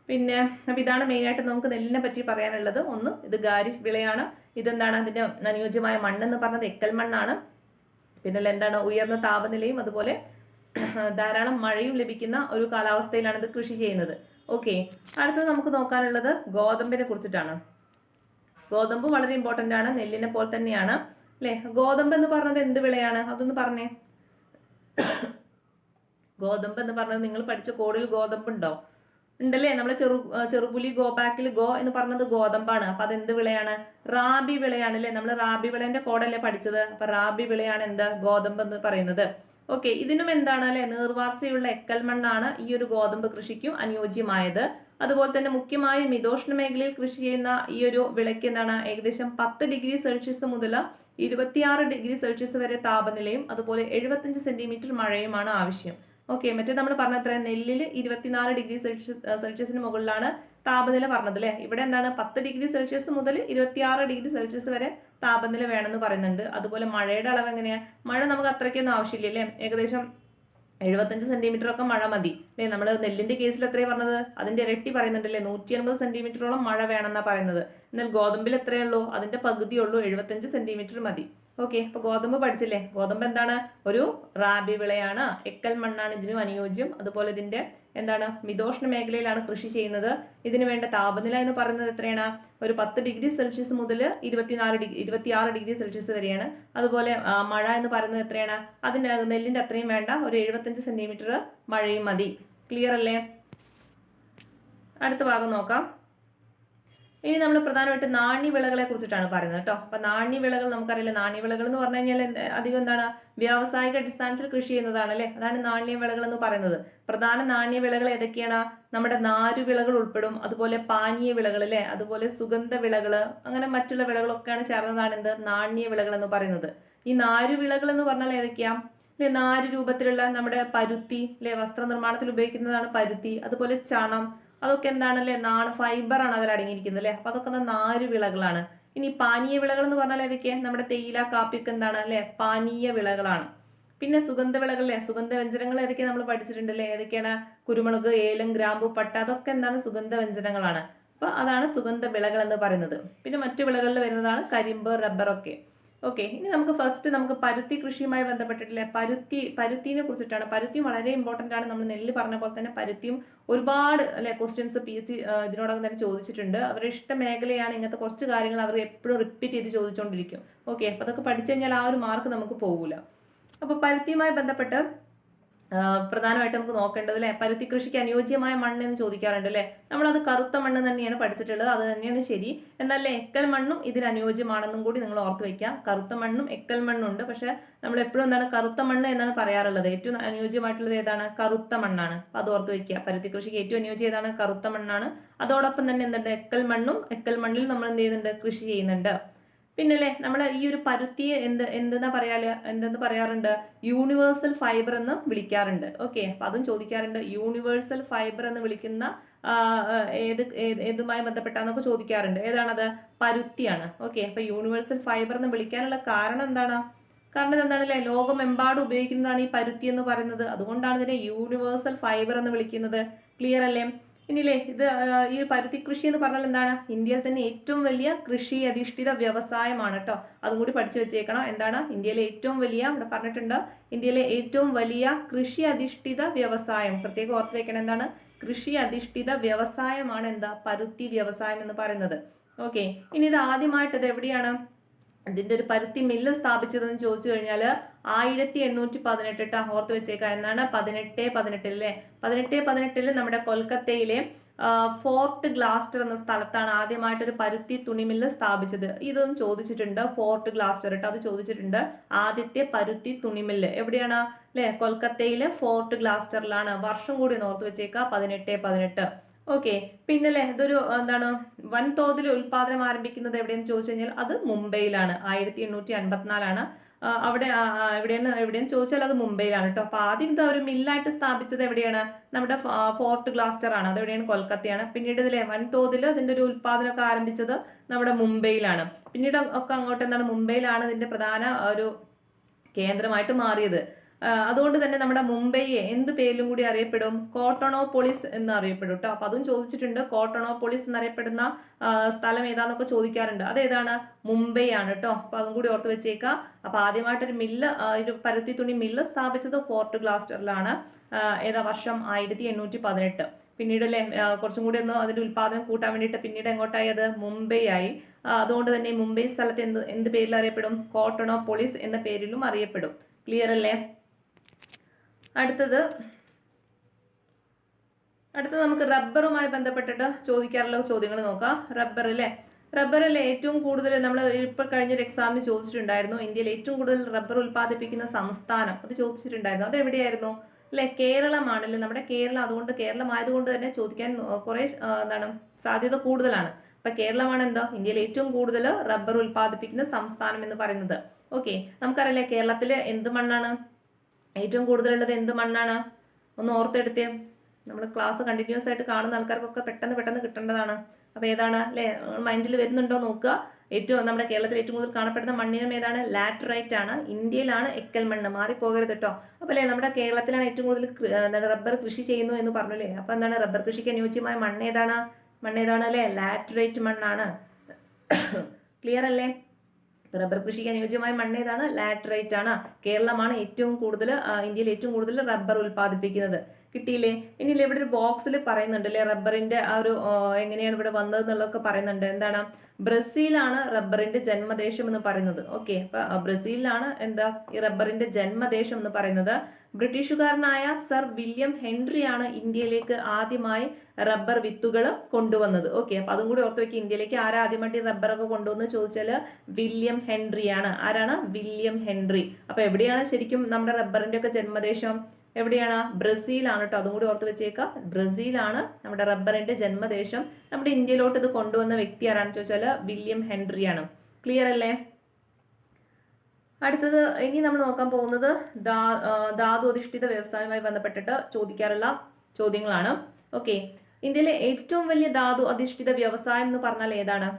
പിന്നെ അപ്പം ഇതാണ് മെയിനായിട്ട് നമുക്ക് നെല്ലിനെ പറ്റി പറയാനുള്ളത്. ഒന്ന് ഇത് ഖാരിഫ് വിളയാണ്. ഇതെന്താണ് അതിന്റെ അനുയോജ്യമായ മണ്ണെന്ന് പറഞ്ഞത്? എക്കൽ മണ്ണാണ്. പിന്നെ എന്താണ്? ഉയർന്ന താപനിലയും അതുപോലെ ധാരാളം മഴയും ലഭിക്കുന്ന ഒരു കാലാവസ്ഥയിലാണ് ഇത് കൃഷി ചെയ്യുന്നത്. ഓക്കെ. അടുത്തത് നമുക്ക് നോക്കാനുള്ളത് ഗോതമ്പിനെ കുറിച്ചിട്ടാണ്. ഗോതമ്പ് വളരെ ഇമ്പോർട്ടന്റ് ആണ്. നെല്ലിനെ പോലെ തന്നെയാണ്. അല്ലേ? ഗോതമ്പ് എന്ന് പറഞ്ഞത് എന്ത് വിളയാണ്? അതൊന്ന് പറഞ്ഞേ. ഗോതമ്പ് എന്ന് പറഞ്ഞത് നിങ്ങൾ പഠിച്ച കോഡിൽ ഗോതമ്പ് ഉണ്ടോ ഉണ്ടല്ലേ? നമ്മൾ ചെറു ചെറുപുലി ഗോ ബാക്കിൽ ഗോ എന്ന് പറഞ്ഞത് ഗോതമ്പാണ്. അപ്പൊ അതെന്ത് വിളയാണ്? റാബി വിളയാണ് അല്ലേ? നമ്മൾ റാബി വിളന്റെ കോഡല്ലേ പഠിച്ചത്? അപ്പൊ റാബി വിളയാണ് എന്ത് ഗോതമ്പ് എന്ന് പറയുന്നത്. ഓക്കെ ഇതിനും എന്താണ് അല്ലെ? നീർവാർച്ചയുള്ള എക്കൽ മണ്ണാണ് ഈ ഒരു ഗോതമ്പ് കൃഷിക്കും അനുയോജ്യമായത്. അതുപോലെ തന്നെ മുഖ്യമായും മിതോഷ്ണ മേഖലയിൽ കൃഷി ചെയ്യുന്ന ഈ ഒരു വിളയ്ക്ക് എന്താണ്? ഏകദേശം പത്ത് ഡിഗ്രി സെൽഷ്യസ് മുതൽ ഇരുപത്തിയാറ് ഡിഗ്രി സെൽഷ്യസ് വരെ താപനിലയും അതുപോലെ എഴുപത്തഞ്ച് സെന്റിമീറ്റർ മഴയുമാണ് ആവശ്യം. ഓക്കെ മറ്റേ നമ്മൾ പറഞ്ഞത്ര നെല്ലിൽ ഇരുപത്തിനാല് ഡിഗ്രി സെൽഷ്യസ് സെൽഷ്യസിന് മുകളിലാണ് താപനില പറഞ്ഞത് അല്ലേ? ഇവിടെ എന്താണ് പത്ത് ഡിഗ്രി സെൽഷ്യസ് മുതൽ ഇരുപത്തിയാറ് ഡിഗ്രി സെൽഷ്യസ് വരെ താപനില വേണമെന്ന് പറയുന്നുണ്ട്. അതുപോലെ മഴയുടെ അളവ് എങ്ങനെയാ? മഴ നമുക്ക് അത്രയ്ക്കൊന്നും ആവശ്യമില്ല അല്ലേ? ഏകദേശം എഴുപത്തഞ്ച് സെന്റിമീറ്റർ ഒക്കെ മഴ മതി അല്ലേ? നമ്മൾ നെല്ലിന്റെ കേസിൽ എത്രയാണ് പറഞ്ഞത്? അതിന്റെ ഇരട്ടി പറയുന്നുണ്ടല്ലേ നൂറ്റി അൻപത് സെന്റിമീറ്ററോളം മഴ വേണമെന്നാണ് പറയുന്നത്. എന്നാൽ ഗോതമ്പിൽ എത്രയുള്ളൂ അതിന്റെ പകുതിയുള്ളൂ എഴുപത്തഞ്ച് സെന്റിമീറ്റർ മതി. ഓക്കെ ഇപ്പൊ ഗോതമ്പ് പഠിച്ചില്ലേ? ഗോതമ്പ് എന്താണ്? ഒരു റാബി വിളയാണ്. എക്കൽ മണ്ണാണ് ഇതിനും അനുയോജ്യം. അതുപോലെ ഇതിന്റെ എന്താണ്? മിതോഷ്ണ മേഖലയിലാണ് കൃഷി ചെയ്യുന്നത്. ഇതിന് വേണ്ട താപനില എന്ന് പറയുന്നത് എത്രയാണ്? ഒരു പത്ത് ഡിഗ്രി സെൽഷ്യസ് മുതൽ ഇരുപത്തിനാല് ഡിഗ്രി ഇരുപത്തിയാറ് ഡിഗ്രി സെൽഷ്യസ് വരെയാണ്. അതുപോലെ മഴ എന്ന് പറയുന്നത് എത്രയാണ്? അതിന് നെല്ലിന്റെ അത്രയും വേണ്ട. ഒരു എഴുപത്തഞ്ച് സെന്റിമീറ്റർ മഴയും മതി. ക്ലിയർ അല്ലേ? അടുത്ത ഭാഗം നോക്കാം. ഇനി നമ്മൾ പ്രധാനമായിട്ട് നാണ്യവിളകളെ കുറിച്ചിട്ടാണ് പറയുന്നത് കേട്ടോ. അപ്പൊ നാണ്യവിളകൾ നമുക്കറിയില്ല നാണ്യവിളകൾ എന്ന് പറഞ്ഞു കഴിഞ്ഞാൽ അധികം എന്താണ് വ്യാവസായിക അടിസ്ഥാനത്തിൽ കൃഷി ചെയ്യുന്നതാണ് അല്ലെ? അതാണ് നാണ്യവിളകൾ എന്ന് പറയുന്നത്. പ്രധാന നാണ്യവിളകൾ ഏതൊക്കെയാണ്? നമ്മുടെ നാരുവിളകൾ ഉൾപ്പെടും അതുപോലെ പാനീയ വിളകൾ അല്ലെ? അതുപോലെ സുഗന്ധ വിളകൾ അങ്ങനെ മറ്റുള്ള വിളകളൊക്കെയാണ് ചേർന്നതാണ് എന്ത്? നാണ്യവിളകൾ എന്ന് പറയുന്നത്. ഈ നാരുവിളകൾ എന്ന് പറഞ്ഞാൽ ഏതൊക്കെയാ? അല്ലെ നാല് രൂപത്തിലുള്ള നമ്മുടെ പരുത്തി അല്ലെ വസ്ത്രനിർമ്മാണത്തിൽ ഉപയോഗിക്കുന്നതാണ് പരുത്തി അതുപോലെ ചണം അതൊക്കെ എന്താണല്ലേ? നാണ് ഫൈബർ ആണ് അതിൽ അടങ്ങിയിരിക്കുന്നത് അല്ലെ അപ്പൊ അതൊക്കെ നാല് വിളകളാണ്. ഇനി പാനീയ വിളകൾ എന്ന് പറഞ്ഞാൽ ഏതൊക്കെ നമ്മുടെ തേയില കാപ്പിക്ക് എന്താണ് അല്ലേ? പാനീയ വിളകളാണ്. പിന്നെ സുഗന്ധ വിളകൾ അല്ലെ? സുഗന്ധ വ്യഞ്ജനങ്ങൾ ഏതൊക്കെയാണ് നമ്മൾ പഠിച്ചിട്ടുണ്ടല്ലേ ഏതൊക്കെയാണ്? കുരുമുളക് ഏലം ഗ്രാമ്പു പട്ട അതൊക്കെ എന്താണ് സുഗന്ധ വ്യഞ്ജനങ്ങളാണ്. അപ്പൊ അതാണ് സുഗന്ധ വിളകൾ എന്ന് പറയുന്നത്. പിന്നെ മറ്റു വിളകളിൽ വരുന്നതാണ് കരിമ്പ് റബ്ബർ ഒക്കെ ഓക്കെ ഇനി നമുക്ക് ഫസ്റ്റ് നമുക്ക് പരുത്തി കൃഷിയുമായി ബന്ധപ്പെട്ടിട്ടില്ലേ? പരുത്തി പരുത്തിനെ കുറിച്ചിട്ടാണ്. പരുത്തി വളരെ ഇമ്പോർട്ടന്റ് ആണ്. നമ്മൾ നെല്ല് പറഞ്ഞ പോലെ തന്നെ പരുത്തിയും ഒരുപാട് അല്ലെ ക്വസ്റ്റ്യൻസ് പി എസ് സി ഇതിനോടകം തന്നെ ചോദിച്ചിട്ടുണ്ട്. അവരുടെ ഇഷ്ട മേഖലയാണ് ഇങ്ങനത്തെ കുറച്ച് കാര്യങ്ങൾ അവർ എപ്പോഴും റിപ്പീറ്റ് ചെയ്ത് ചോദിച്ചുകൊണ്ടിരിക്കും ഓക്കെ അപ്പോൾ അതൊക്കെ പഠിച്ചു കഴിഞ്ഞാൽ ആ ഒരു മാർക്ക് നമുക്ക് പോകില്ല അപ്പോൾ പരുത്തിയുമായി ബന്ധപ്പെട്ട് പ്രധാനമായിട്ട് നമുക്ക് നോക്കേണ്ടത് അല്ലേ പരുത്തി കൃഷിക്ക് അനുയോജ്യമായ മണ്ണ് എന്ന് ചോദിക്കാറുണ്ട് അല്ലേ നമ്മളത് കറുത്ത മണ്ണ് തന്നെയാണ് പഠിച്ചിട്ടുള്ളത് അത് തന്നെയാണ് ശരി. എന്നല്ലേ എക്കൽ മണ്ണും ഇതിന് അനുയോജ്യമാണെന്നും കൂടി നിങ്ങൾ ഓർത്ത് വെക്കാം കറുത്ത മണ്ണും എക്കൽ മണ്ണും ഉണ്ട് പക്ഷെ നമ്മൾ എപ്പോഴും എന്താണ് കറുത്ത മണ്ണ് എന്നാണ് പറയാറുള്ളത്. ഏറ്റവും അനുയോജ്യമായിട്ടുള്ളത് ഏതാണ്? കറുത്ത മണ്ണാണ്. അത് ഓർത്ത് വെക്കുക. പരുത്തി കൃഷിക്ക് ഏറ്റവും അനുയോജ്യം ഏതാണ്? കറുത്ത മണ്ണാണ്. അതോടൊപ്പം തന്നെ എന്തുണ്ട്? എക്കൽ മണ്ണും എക്കൽ മണ്ണിൽ നമ്മൾ എന്ത് ചെയ്യുന്നുണ്ട്? കൃഷി ചെയ്യുന്നുണ്ട്. പിന്നല്ലേ നമ്മൾ ഈ ഒരു പരുത്തിയെ എന്ത് എന്തെന്നാ പറയാൽ എന്തെന്ന് പറയാറുണ്ട്? യൂണിവേഴ്സൽ ഫൈബർ എന്ന് വിളിക്കാറുണ്ട്. ഓക്കെ അപ്പൊ അതും ചോദിക്കാറുണ്ട്. യൂണിവേഴ്സൽ ഫൈബർ എന്ന് വിളിക്കുന്ന ഏത് ഏതുമായി ബന്ധപ്പെട്ടാന്നൊക്കെ ചോദിക്കാറുണ്ട്. ഏതാണത്? പരുത്തിയാണ്. ഓക്കെ അപ്പൊ യൂണിവേഴ്സൽ ഫൈബർ എന്ന് വിളിക്കാനുള്ള കാരണം എന്താണ്? കാരണം എന്താണല്ലേ ലോകമെമ്പാടും ഉപയോഗിക്കുന്നതാണ് ഈ പരുത്തി എന്ന് പറയുന്നത്. അതുകൊണ്ടാണ് ഇതിനെ യൂണിവേഴ്സൽ ഫൈബർ എന്ന് വിളിക്കുന്നത്. ക്ലിയർ അല്ലേ? ഇനിയില്ലേ ഇത് ഈ പരുത്തി കൃഷി എന്ന് പറഞ്ഞാൽ എന്താണ്? ഇന്ത്യയിൽ തന്നെ ഏറ്റവും വലിയ കൃഷി അധിഷ്ഠിത വ്യവസായമാണ് കേട്ടോ അതും കൂടി പഠിച്ചു വെച്ചേക്കണം. എന്താണ്? ഇന്ത്യയിലെ ഏറ്റവും വലിയ ഇവിടെ പറഞ്ഞിട്ടുണ്ട് ഇന്ത്യയിലെ ഏറ്റവും വലിയ കൃഷി അധിഷ്ഠിത വ്യവസായം. പ്രത്യേകം ഓർത്ത് വെക്കണം എന്താണ്? കൃഷി അധിഷ്ഠിത വ്യവസായമാണ് എന്താ? പരുത്തി വ്യവസായം എന്ന് പറയുന്നത്. ഓക്കെ. ഇനി ഇത് ആദ്യമായിട്ട് ഇത് എവിടെയാണ്? ഇതിന്റെ ഒരു പരുത്തി മില്ല് സ്ഥാപിച്ചതെന്ന് ചോദിച്ചു കഴിഞ്ഞാൽ ആയിരത്തി എണ്ണൂറ്റി പതിനെട്ടിട്ട് ഓർത്ത് വെച്ചേക്കാം. എന്നാണ് പതിനെട്ട് പതിനെട്ടിൽ അല്ലേ? പതിനെട്ട് പതിനെട്ടിൽ നമ്മുടെ കൊൽക്കത്തയിലെ ഫോർട്ട് ഗ്ലാസ്റ്റർ എന്ന സ്ഥലത്താണ് ആദ്യമായിട്ട് ഒരു പരുത്തി തുണിമില്ല് സ്ഥാപിച്ചത്. ഇതും ചോദിച്ചിട്ടുണ്ട് ഫോർട്ട് ഗ്ലാസ്റ്റർ കേട്ടോ അത് ചോദിച്ചിട്ടുണ്ട് ആദ്യത്തെ പരുത്തി തുണിമില്ല് എവിടെയാണ്? അല്ലെ? കൊൽക്കത്തയിലെ ഫോർട്ട് ഗ്ലാസ്റ്ററിലാണ്. വർഷം കൂടി ഓർത്ത് വെച്ചേക്കാം പതിനെട്ട് പതിനെട്ട്. ഓക്കെ. പിന്നല്ലേ ഇതൊരു എന്താണ് വൻതോതിൽ ഉൽപാദനം ആരംഭിക്കുന്നത് എവിടെയെന്ന് ചോദിച്ചു കഴിഞ്ഞാൽ അത് മുംബൈയിലാണ്. ആയിരത്തി എണ്ണൂറ്റി അൻപത്തിനാലാണ് അവിടെ എവിടെയാണ് എവിടെയെന്ന് ചോദിച്ചാൽ അത് മുംബൈയിലാണ് കേട്ടോ. അപ്പോൾ ആദ്യം ഇത് ഒരു മില്ലായിട്ട് സ്ഥാപിച്ചത് എവിടെയാണ്? നമ്മുടെ ഫോർട്ട് ഗ്ലാസ്റ്റർ ആണ് അത് എവിടെയാണ്? കൊൽക്കത്തയാണ്. പിന്നീട് ഇതിലെ വൻതോതിൽ അതിന്റെ ഒരു ഉൽപാദനമൊക്കെ ആരംഭിച്ചത് നമ്മുടെ മുംബൈയിലാണ്. പിന്നീട് ഒക്കെ അങ്ങോട്ട് എന്താണ്? മുംബൈയിലാണ് ഇതിന്റെ പ്രധാന ഒരു കേന്ദ്രമായിട്ട് മാറിയത്. അതുകൊണ്ട് തന്നെ നമ്മുടെ മുംബൈയെ എന്ത് പേരിലും കൂടി അറിയപ്പെടും? കോട്ടണോപോളിസ് എന്ന് അറിയപ്പെടും കേട്ടോ അപ്പൊ അതും ചോദിച്ചിട്ടുണ്ട്. കോട്ടണോപോളിസ് എന്നറിയപ്പെടുന്ന സ്ഥലം ഏതാന്നൊക്കെ ചോദിക്കാറുണ്ട്. അതേതാണ്? മുംബൈ ആണ് കേട്ടോ അപ്പൊ അതും കൂടി ഓർത്ത് വെച്ചേക്കാം. അപ്പൊ ആദ്യമായിട്ടൊരു മില്ല് ഒരു പരുത്തി തുണി മില്ല് സ്ഥാപിച്ചത് ഫോർട്ട് ഗ്ലാസ്റ്ററിലാണ്. ഏതാ വർഷം? ആയിരത്തി എണ്ണൂറ്റി പതിനെട്ട് പിന്നീട് അല്ലേ കുറച്ചും കൂടി ഒന്ന് അതിന്റെ ഉൽപാദനം കൂട്ടാൻ വേണ്ടിയിട്ട് പിന്നീട് എങ്ങോട്ടായി അത്? മുംബൈ ആയി. അതുകൊണ്ട് തന്നെ മുംബൈ സ്ഥലത്ത് എന്ത് എന്ത് പേരിൽ അറിയപ്പെടും? കോട്ടണോപോളിസ് എന്ന പേരിലും അറിയപ്പെടും. ക്ലിയർ അല്ലേ? അടുത്തത്. അടുത്തത് നമുക്ക് റബ്ബറുമായി ബന്ധപ്പെട്ടിട്ട് ചോദിക്കാറുള്ള ചോദ്യങ്ങൾ നോക്കാം. റബ്ബർ അല്ലേ റബ്ബറിൽ ഏറ്റവും കൂടുതൽ നമ്മൾ ഇപ്പൊ കഴിഞ്ഞൊരു എക്സാമിന് ചോദിച്ചിട്ടുണ്ടായിരുന്നു. ഇന്ത്യയിൽ ഏറ്റവും കൂടുതൽ റബ്ബർ ഉൽപ്പാദിപ്പിക്കുന്ന സംസ്ഥാനം. അത് ചോദിച്ചിട്ടുണ്ടായിരുന്നു. അത് എവിടെയായിരുന്നു? അല്ലെ കേരളമാണല്ലേ നമ്മുടെ കേരളം അതുകൊണ്ട് കേരളം ആയതുകൊണ്ട് തന്നെ ചോദിക്കാൻ കുറേ എന്താണ് സാധ്യത കൂടുതലാണ്. അപ്പൊ കേരളമാണ് എന്താ ഇന്ത്യയിൽ ഏറ്റവും കൂടുതൽ റബ്ബർ ഉൽപ്പാദിപ്പിക്കുന്ന സംസ്ഥാനം എന്ന് പറയുന്നത്. ഓക്കെ നമുക്കറിയില്ലേ കേരളത്തിലെ എന്ത് മണ്ണാണ്? ഏറ്റവും കൂടുതലുള്ളത് എന്ത് മണ്ണാണ്? ഒന്ന് ഓർത്തെടുത്തേ. നമ്മൾ ക്ലാസ് കണ്ടിന്യൂസ് ആയിട്ട് കാണുന്ന ആൾക്കാർക്കൊക്കെ പെട്ടെന്ന് പെട്ടെന്ന് കിട്ടേണ്ടതാണ്. അപ്പോൾ ഏതാണ്? അല്ലേ മൈൻഡിൽ വരുന്നുണ്ടോ നോക്കുക. ഏറ്റവും നമ്മുടെ കേരളത്തിൽ ഏറ്റവും കൂടുതൽ കാണപ്പെടുന്ന മണ്ണിനം ഏതാണ്? ലാറ്ററൈറ്റ് ആണ്. ഇന്ത്യയിലാണ് എക്കൽ മണ്ണ്. മാറിപ്പോകരുത് കേട്ടോ അപ്പോൾ അല്ലേ നമ്മുടെ കേരളത്തിലാണ് ഏറ്റവും കൂടുതൽ റബ്ബർ കൃഷി ചെയ്യുന്നു എന്ന് പറഞ്ഞില്ലേ അപ്പോൾ എന്താണ്? റബ്ബർ കൃഷിക്ക് അനുയോജ്യമായ മണ്ണ് ഏതാണ്? മണ്ണ് ഏതാണ്? അല്ലേ ലാറ്ററൈറ്റ് മണ്ണാണ്. ക്ലിയർ അല്ലേ? റബ്ബർ കൃഷിക്ക് അനുയോജ്യമായ മണ്ണ് ഏതാണ് ലാറ്ററൈറ്റ് ആണ് കേരളമാണ് ഏറ്റവും കൂടുതൽ ഇന്ത്യയിൽ ഏറ്റവും കൂടുതൽ റബ്ബർ ഉൽപ്പാദിപ്പിക്കുന്നത്. കിട്ടിയില്ലേ? ഇനി ഇവിടെ ഒരു ബോക്സിൽ പറയുന്നുണ്ട് അല്ലെ റബ്ബറിന്റെ ആ ഒരു എങ്ങനെയാണ് ഇവിടെ വന്നത് എന്നുള്ളതൊക്കെ പറയുന്നുണ്ട്. എന്താണ്? ബ്രസീലാണ് റബ്ബറിന്റെ ജന്മദേശം എന്ന് പറയുന്നത്. ഓക്കെ അപ്പൊ ബ്രസീലിലാണ് എന്താ ഈ റബ്ബറിന്റെ ജന്മദേശം എന്ന് പറയുന്നത്. ബ്രിട്ടീഷുകാരനായ സർ വില്യം ഹെൻറിയാണ് ഇന്ത്യയിലേക്ക് ആദ്യമായി റബ്ബർ വിത്തുകൾ കൊണ്ടുവന്നത്. ഓക്കെ അപ്പൊ അതും കൂടി ഓർത്ത് വെക്കുക ഇന്ത്യയിലേക്ക് ആരാ ആദ്യമായിട്ട് റബ്ബറൊക്കെ കൊണ്ടുവന്ന് ചോദിച്ചാൽ വില്യം ഹെൻറിയാണ്. ആരാണ്? William Henry. അപ്പൊ എവിടെയാണ് ശരിക്കും നമ്മുടെ റബ്ബറിന്റെ ഒക്കെ ജന്മദേശം? എവിടെയാണ്? ബ്രസീലാണ് കേട്ടോ അതും കൂടി ഓർത്ത് വെച്ചേക്കുക ബ്രസീലാണ് നമ്മുടെ റബ്ബറിന്റെ ജന്മദേശം. നമ്മുടെ ഇന്ത്യയിലോട്ട് ഇത് കൊണ്ടുവന്ന വ്യക്തി ആരാണെന്ന് ചോദിച്ചാൽ വില്യം ഹെൻറിയാണ്. ക്ലിയർ അല്ലേ? അടുത്തത് ഇനി നമ്മൾ നോക്കാൻ പോകുന്നത് ധാ ധാതു അധിഷ്ഠിത വ്യവസായവുമായി ബന്ധപ്പെട്ടിട്ട് ചോദിക്കാറുള്ള ചോദ്യങ്ങളാണ്. ഓക്കെ ഇന്ത്യയിലെ ഏറ്റവും വലിയ ധാതു അധിഷ്ഠിത വ്യവസായം എന്ന് പറഞ്ഞാൽ ഏതാണ്?